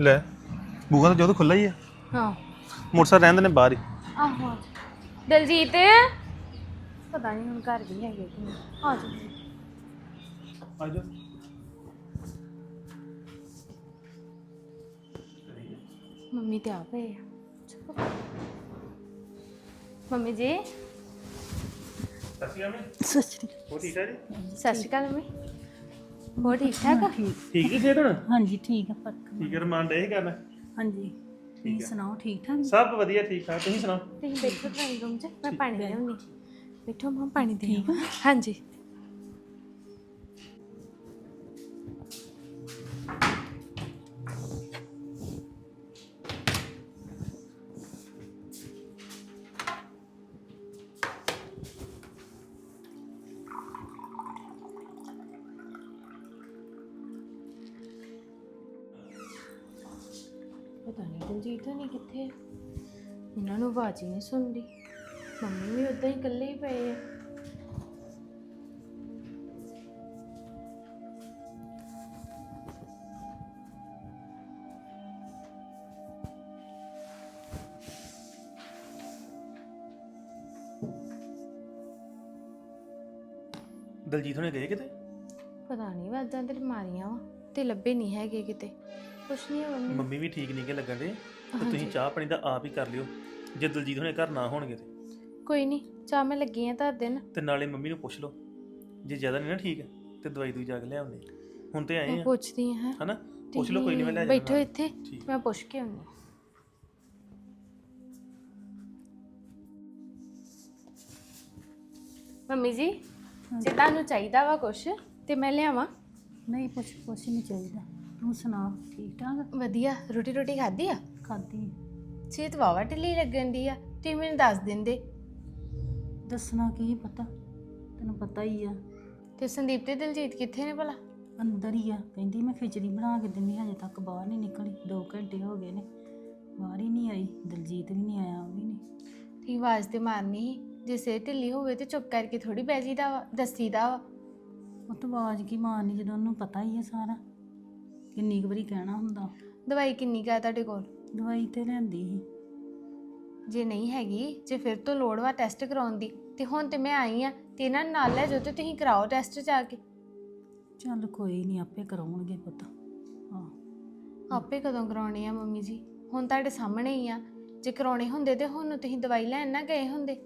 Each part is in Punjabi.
ਲੈ। ਬੂਹਾ ਤਾਂ ਜਦੋਂ ਖੁੱਲਾ ਹੀ ਆ। ਹਾਂ। ਮੋਟਰਸਾਈਕਲ ਰਹਿੰਦੇ ਨੇ ਬਾਹਰ ਹੀ। ਆਹੋ ਦਲਜੀਤ? ਪਤਾ ਨਹੀਂ ਹੁਣ ਘਰ ਵੀ ਹੈਗੇ ਕਿ ਨਹੀਂ। ਆ ਜਾ। ਆ ਜਾ। ਮੰਮੀ ਤੇ ਆ ਪਏ ਆ। ਚਲੋ। ਮੰਮੀ ਜੀ। ਉਹ ਠੀਕ ਆ ਜੀ? ਸਤਿ ਸ਼੍ਰੀ ਅਕਾਲ ਮੰਮੀ। ਹੋਰ ਠੀਕ ਠਾਕ ਆ? ਠੀਕ ਜੀ ਫੇਰ ਹੁਣ? ਹਾਂਜੀ ਠੀਕ ਹੈ ਫ਼ਰਕ ਠੀਕ ਹੈ ਰਮਾਨ ਡੇ ਕਰਨਾ ਹਾਂਜੀ ਤੁਸੀਂ ਸੁਣਾਓ ਠੀਕ ਠਾਕ? ਸਭ ਵਧੀਆ ਠੀਕ ਠਾਕ। ਤੁਸੀਂ ਸੁਣਾਓ? ਤੁਸੀਂ ਬੈਠੋ ਡਰਾਈਂਗ ਰੂਮ 'ਚ ਮੈਂ ਪਾਣੀ ਲਿਆਉਣੀ ਬੈਠੋ ਮੈਂ ਪਾਣੀ ਦੇ। ਹਾਂਜੀ। ਆਵਾਜ਼ ਹੀ ਨਹੀਂ ਸੁਣਦੀ। ਮੰਮੀ ਵੀ ਉਦਾਂ ਹੀ ਇਕੱਲੇ ਹੀ ਪਏ ਆ। ਦਲਜੀਤ ਹੁਣੇ ਗਏ ਕਿਤੇ? ਪਤਾ ਨਹੀਂ ਵਾਜਾਂ ਤੇ ਮਾਰੀਆਂ ਵਾ ਤੇ ਲੱਭੇ ਨਹੀਂ ਹੈਗੇ ਕਿਤੇ। ਕੁਛ ਨਹੀਂ ਆ ਮੰਮੀ। ਮੰਮੀ ਵੀ ਠੀਕ ਨਹੀਂ ਕਿ ਲੱਗਣ ਦੇ ਤੇ ਤੁਸੀਂ ਚਾਹ ਪਾਣੀ ਦਾ ਆਪ ਹੀ ਕਰ ਲਿਓ। ਜੇ ਦਲਜੀਤ ਹੁਣੇ ਘਰ ਨਾ ਹੋਣਗੇ ਤੇ? ਕੋਈ ਨਹੀਂ ਚਾਹ ਮੈਂ ਲੱਗੀ ਆ ਧਰ ਦੇਣ ਤੇ ਨਾਲੇ ਮੰਮੀ ਨੂੰ ਪੁੱਛ ਲਓ। ਜੇ ਜ਼ਿਆਦਾ ਨਹੀਂ ਨਾ ਠੀਕ ਤੇ ਦਵਾਈ ਦੂਈ ਜਾ ਕੇ ਲਿਆਉਂਦੇ ਹੁਣ ਤੇ ਆਏ ਮੈਂ ਆ। ਪੁੱਛਦੀ ਹਾਂ। ਹਨਾ? ਪੁੱਛ ਲਓ ਕੋਈ ਨਹੀਂ ਮੈਂ ਲੈ ਬੈਠੋ ਜਾਣਾ। ਇੱਥੇ ਠੀਕ। ਮੈਂ ਪੁੱਛ ਕੇ ਆਉਂਦੀ ਹਾਂ। ਮੰਮੀ ਜੀ ਜੇ ਤੁਹਾਨੂੰ ਚਾਹੀਦਾ ਵਾ ਕੁਛ ਤੇ ਮੈਂ ਲਿਆਵਾਂ। ਨਹੀਂ ਕੁਛ ਕੁਛ ਨਹੀਂ ਚਾਹੀਦਾ। ਤੂੰ ਸੁਣਾ ਠੀਕ ਠਾਕ? ਵਧੀਆ। ਰੋਟੀ ਰੋਟੀ ਖਾਧੀ ਆ? ਖਾਦੀ ਸਿਹਤ ਵਾਵਾ ਢਿੱਲੀ ਲੱਗਣ ਦੀ ਆ ਤੁਸੀਂ ਮੈਨੂੰ ਦੱਸ ਦਿੰਦੇ। ਦੱਸਣਾ ਕੀ ਪਤਾ? ਤੈਨੂੰ ਪਤਾ ਹੀ ਆ। ਤੇ ਸੰਦੀਪ ਤੇ ਦਿਲਜੀਤ ਕਿੱਥੇ ਨੇ ਭਲਾ? ਅੰਦਰ ਹੀ ਆ। ਕਹਿੰਦੀ ਮੈਂ ਖਿਚੜੀ ਬਣਾ ਕੇ ਦਿੰਦੀ ਹਜੇ ਤੱਕ ਬਾਹਰ ਨਹੀਂ ਨਿਕਲੀ। 2 ਘੰਟੇ ਹੋ ਗਏ ਨੇ। ਬਾਹਰ ਹੀ ਨਹੀਂ ਆਈ। ਦਲਜੀਤ ਵੀ ਨਹੀਂ ਆਇਆ ਉਹ ਵੀ ਨਹੀਂ। ਤੁਸੀਂ ਆਵਾਜ਼ ਤੇ ਮਾਰਨੀ ਸੀ। ਜੇ ਸਿਹਤ ਢਿੱਲੀ ਹੋਵੇ ਤੇ ਚੁੱਪ ਕਰਕੇ ਥੋੜੀ ਬਹਿ ਜੀਦਾ ਵਾ ਦੱਸੀਦਾ ਵਾ। ਉਹ ਤੋਂ ਆਵਾਜ਼ ਕੀ ਮਾਰਨੀ ਜਦੋਂ ਉਹਨੂੰ ਪਤਾ ਹੀ ਆ ਸਾਰਾ। ਕਿੰਨੀ ਕੁ ਵਾਰੀ ਕਹਿਣਾ ਹੁੰਦਾ। ਦਵਾਈ ਕਿੰਨੀ ਕਾ ਤੁਹਾਡੇ ਕੋਲ? ਦਵਾਈ ਤੇ ਲੈਂਦੀ ਸੀ। ਜੇ ਨਹੀਂ ਹੈਗੀ ਜੇ ਫਿਰ ਤੋਂ ਲੋੜ ਵਾ ਟੈਸਟ ਕਰਾਉਣ ਦੀ ਤੇ ਹੁਣ ਤੇ ਮੈਂ ਆਈ ਆ ਤੇ ਇਹਨਾਂ ਨੂੰ ਨਾਲ ਲੈ ਜਾਓ ਤੇ ਤੁਸੀਂ ਕਰਾਓ ਟੈਸਟ ਜਾ ਕੇ। ਚੱਲ ਕੋਈ ਨਹੀਂ ਆਪੇ ਕਰਾਉਣਗੇ ਪਤਾ। ਹਾਂ। ਆਪੇ ਕਦੋਂ ਕਰਾਉਣੇ ਆ ਮੰਮੀ ਜੀ? ਹੁਣ ਤੁਹਾਡੇ ਸਾਹਮਣੇ ਹੀ ਆ। ਜੇ ਕਰਾਉਣੇ ਹੁੰਦੇ ਤੇ ਹੁਣ ਨੂੰ ਤੁਸੀਂ ਦਵਾਈ ਲੈਣ ਨਾ ਗਏ ਹੁੰਦੇ।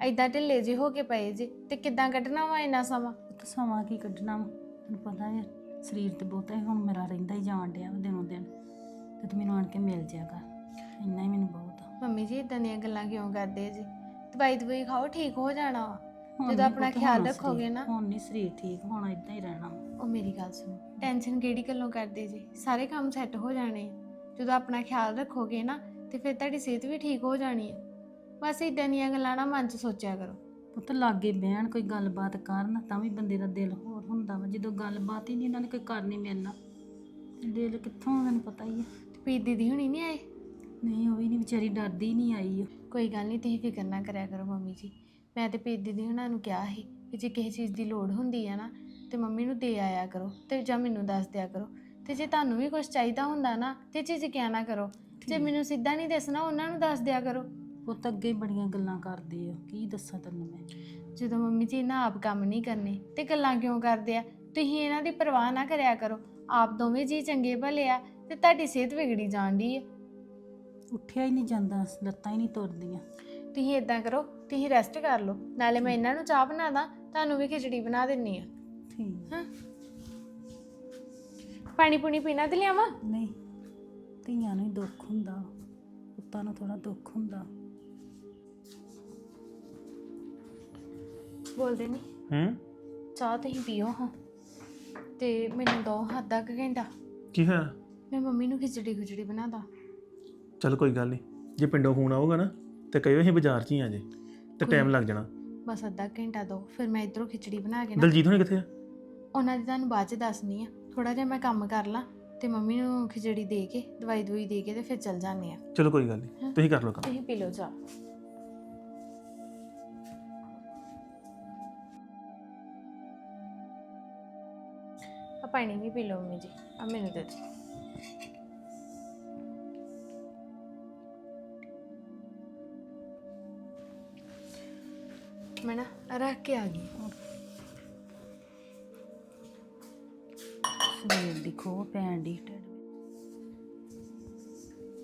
ਐਦਾਂ ਢਿੱਲੇ ਜੇ ਹੋ ਕੇ ਪਏ ਜੇ ਤੇ ਕਿੱਦਾਂ ਕੱਢਣਾ ਵਾ ਇੰਨਾ ਸਮਾਂ? ਤੇ ਸਮਾਂ ਕੀ ਕੱਢਣਾ ਵਾ? ਤੈਨੂੰ ਪਤਾ ਹੈ ਸਰੀਰ ਤੇ ਬਹੁਤਾ ਹੀ ਹੁਣ ਮੇਰਾ ਰਹਿੰਦਾ ਹੀ ਜਾਣ ਡਿਆ ਵਾ ਦਿਨੋਂ ਦਿਨ। ਤੇ ਤੂੰ ਮੈਨੂੰ ਆਣ ਕੇ ਮਿਲ ਜਿਆ ਕਰ ਇੰਨਾ ਹੀ ਮੈਨੂੰ ਬਹੁਤ ਆ। ਮੰਮੀ ਜੀ ਇਦਾਂ ਦੀਆਂ ਗੱਲਾਂ ਕਿਉਂ ਕਰਦੇ ਜੀ? ਦਵਾਈ ਦਵਾਈ ਖਾਓ ਠੀਕ ਹੋ ਜਾਣਾ ਵਾ। ਹੁਣ ਜਦੋਂ ਨੀ ਆਪਣਾ ਪੁੱਤ ਖਿਆਲ ਹੋਣਾ ਰੱਖੋਗੇ ਨਾ। ਹੁਣ ਨਹੀਂ ਸਰੀਰ ਠੀਕ ਹੋਣਾ ਇਦਾਂ ਹੀ ਰਹਿਣਾ। ਉਹ ਮੇਰੀ ਗੱਲ ਸੁਣੋ ਟੈਨਸ਼ਨ ਕਿਹੜੀ ਗੱਲੋਂ ਕਰਦੇ ਜੀ? ਸਾਰੇ ਕੰਮ ਸੈੱਟ ਹੋ ਜਾਣੇ ਆ। ਜਦੋਂ ਆਪਣਾ ਖਿਆਲ ਰੱਖੋਗੇ ਨਾ ਤੇ ਫਿਰ ਤੁਹਾਡੀ ਸਿਹਤ ਵੀ ਠੀਕ ਹੋ ਜਾਣੀ ਹੈ ਬਸ ਇਦਾਂ ਦੀਆਂ ਗੱਲਾਂ ਨਾ ਮਨ 'ਚ ਸੋਚਿਆ ਕਰੋ। ਪੁੱਤ ਲਾਗੇ ਬਹਿਣ ਕੋਈ ਗੱਲਬਾਤ ਕਰਨ ਤਾਂ ਵੀ ਬੰਦੇ ਦਾ ਦਿਲ ਹੋਰ ਹੁੰਦਾ ਵਾ। ਜਦੋਂ ਗੱਲਬਾਤ ਹੀ ਨਹੀਂ ਇਹਨਾਂ ਨੇ ਕੋਈ ਕਰਨੀ ਮਿਲਣਾ। ਦਿਲ ਕਿੱਥੋਂ ਤੈਨੂੰ ਪਤਾ ਹੀ ਆ। ਪੀ ਦੀਦੀ ਹੁਣੀ ਨਹੀਂ ਆਏ? ਨਹੀਂ ਉਹ ਵੀ ਨਹੀਂ ਵਿਚਾਰੀ ਡਰਦੀ ਨਹੀਂ ਆਈ ਉਹ। ਕੋਈ ਗੱਲ ਨਹੀਂ ਤੁਸੀਂ ਫਿਕਰ ਨਾ ਕਰਿਆ ਕਰੋ ਮੰਮੀ ਜੀ। ਮੈਂ ਤੇ ਪੀ ਦੀਦੀ ਹੁਣਾਂ ਨੂੰ ਕਿਹਾ ਸੀ ਕਿ ਜੇ ਕਿਸੇ ਚੀਜ਼ ਦੀ ਲੋੜ ਹੁੰਦੀ ਹੈ ਨਾ ਤੇ ਮੰਮੀ ਨੂੰ ਦੇ ਆਇਆ ਕਰੋ ਤੇ ਜਾਂ ਮੈਨੂੰ ਦੱਸ ਦਿਆ ਕਰੋ। ਤੇ ਜੇ ਤੁਹਾਨੂੰ ਵੀ ਕੁਝ ਚਾਹੀਦਾ ਹੁੰਦਾ ਨਾ ਤੇ ਝਿਜਕਿਆ ਨਾ ਕਰੋ? ਜੇ ਮੈਨੂੰ ਸਿੱਧਾ ਨਹੀਂ ਦੱਸਣਾ ਉਹਨਾਂ ਨੂੰ ਦੱਸ ਦਿਆ ਕਰੋ। ਉਹ ਤਾਂ ਅੱਗੇ ਬੜੀਆਂ ਗੱਲਾਂ ਕਰਦੇ ਆ ਕੀ ਦੱਸਾਂ ਤੈਨੂੰ ਮੈਂ? ਜਦੋਂ ਮੰਮੀ ਜੀ ਨਾ ਆਪ ਕੰਮ ਨਹੀਂ ਕਰਨੇ ਤੇ ਗੱਲਾਂ ਕਿਉਂ ਕਰਦੇ ਆ? ਤੁਸੀਂ ਇਹਨਾਂ ਦੀ ਪਰਵਾਹ ਨਾ ਕਰਿਆ ਕਰੋ। ਆਪ ਦੋਵੇਂ ਜੀ ਚੰਗੇ ਭਲੇ ਆ ਤੇ ਤੁਹਾਡੀ ਸਿਹਤ ਵਿਗੜੀ ਜਾਂਦੀ ਹੈ ਉੱਠਿਆ ਹੀ ਨਹੀਂ ਜਾਂਦਾ ਲੱਤਾਂ ਹੀ ਨਹੀਂ ਤੁਰਦੀਆਂ। ਤੁਸੀਂ ਇਦਾਂ ਕਰੋ ਤੁਸੀਂ ਰੈਸਟ ਕਰ ਲਓ ਨਾਲੇ ਮੈਂ ਇਹਨਾਂ ਨੂੰ ਚਾਹ ਬਣਾ ਦਾਂ ਤੁਹਾਨੂੰ ਵੀ ਖਿਚੜੀ ਬਣਾ ਦਿੰਨੀ ਆ। ਠੀਕ। ਹਾਂ। ਪਾਣੀ ਪੂਣੀ ਪੀਣਾ ਤੇ ਲਿਆਵਾਂ? ਨਹੀਂ ਧੀਆਂ ਨੂੰ ਹੀ ਦੁੱਖ ਹੁੰਦਾ ਪੁੱਤਾਂ ਨੂੰ ਥੋੜਾ ਦੁੱਖ ਹੁੰਦਾ। ਬੋਲਦੇ ਨਹੀਂ ਹੂੰ? ਚਾਹ ਤੁਸੀਂ ਪੀਓ ਹਾਂ ਤੇ ਮੈਨੂੰ ਦੋ ਹੱਦਾ ਕੁ ਘੰਟਾ। ਕੀ ਹੋਇਆ? ਮੈਂ ਮੰਮੀ ਨੂੰ ਖਿਚੜੀ ਖਿਚੜੀ ਬਣਾ ਦਾਂ ਚਲ ਕੋਈ ਗੱਲ ਨਹੀਂ ਜੇ ਪਿੰਡੋਂ ਫੋਨ ਆਊਗਾ ਨਾ ਤੇ ਕहिਓ ਅਸੀਂ ਬਾਜ਼ਾਰ 'ਚ ਹੀ ਆ ਜੇ ਤੇ ਟਾਈਮ ਲੱਗ ਜਾਣਾ। ਬਸ ਅੱਧਾ ਘੰਟਾ ਦੋ ਫਿਰ ਮੈਂ ਇਧਰੋਂ ਖਿਚੜੀ ਬਣਾ ਕੇ ਨਾ ਦਲਜੀਤ ਹੁਣੇ ਕਿੱਥੇ ਆ? ਉਹਨਾਂ ਦੀ ਤੁਹਾਨੂੰ ਬਾਅਦ ਚ ਦੱਸਣੀ ਆ। ਥੋੜਾ ਜਿਹਾ ਮੈਂ ਕੰਮ ਕਰ ਲਾਂ ਤੇ ਮੰਮੀ ਨੂੰ ਖਿਚੜੀ ਦੇ ਕੇ ਦਵਾਈ ਦਵਾਈ ਦੇ ਕੇ ਤੇ ਫਿਰ ਚੱਲ ਜਾਂਦੇ ਆ। ਚਲੋ ਕੋਈ ਗੱਲ ਨਹੀਂ ਤੁਸੀਂ ਕਰ ਲਓ ਕੰਮ। ਤੁਸੀਂ ਪੀ ਲਓ ਚਾਹ। ਆ ਪਾਣੀ ਵੀ ਪੀ ਲਓ ਮੰਮੀ ਜੀ ਆ ਮੈਨੂੰ ਦੇ ਦਿਓ। ਮੈਂ ਨਾ ਰੱਖ ਕੇ ਆ ਗਈ ਸਵੇਰ ਦੀ ਖੋ ਪੈਣ ਦੀ ਢਿੱਡ ਵਿੱਚ।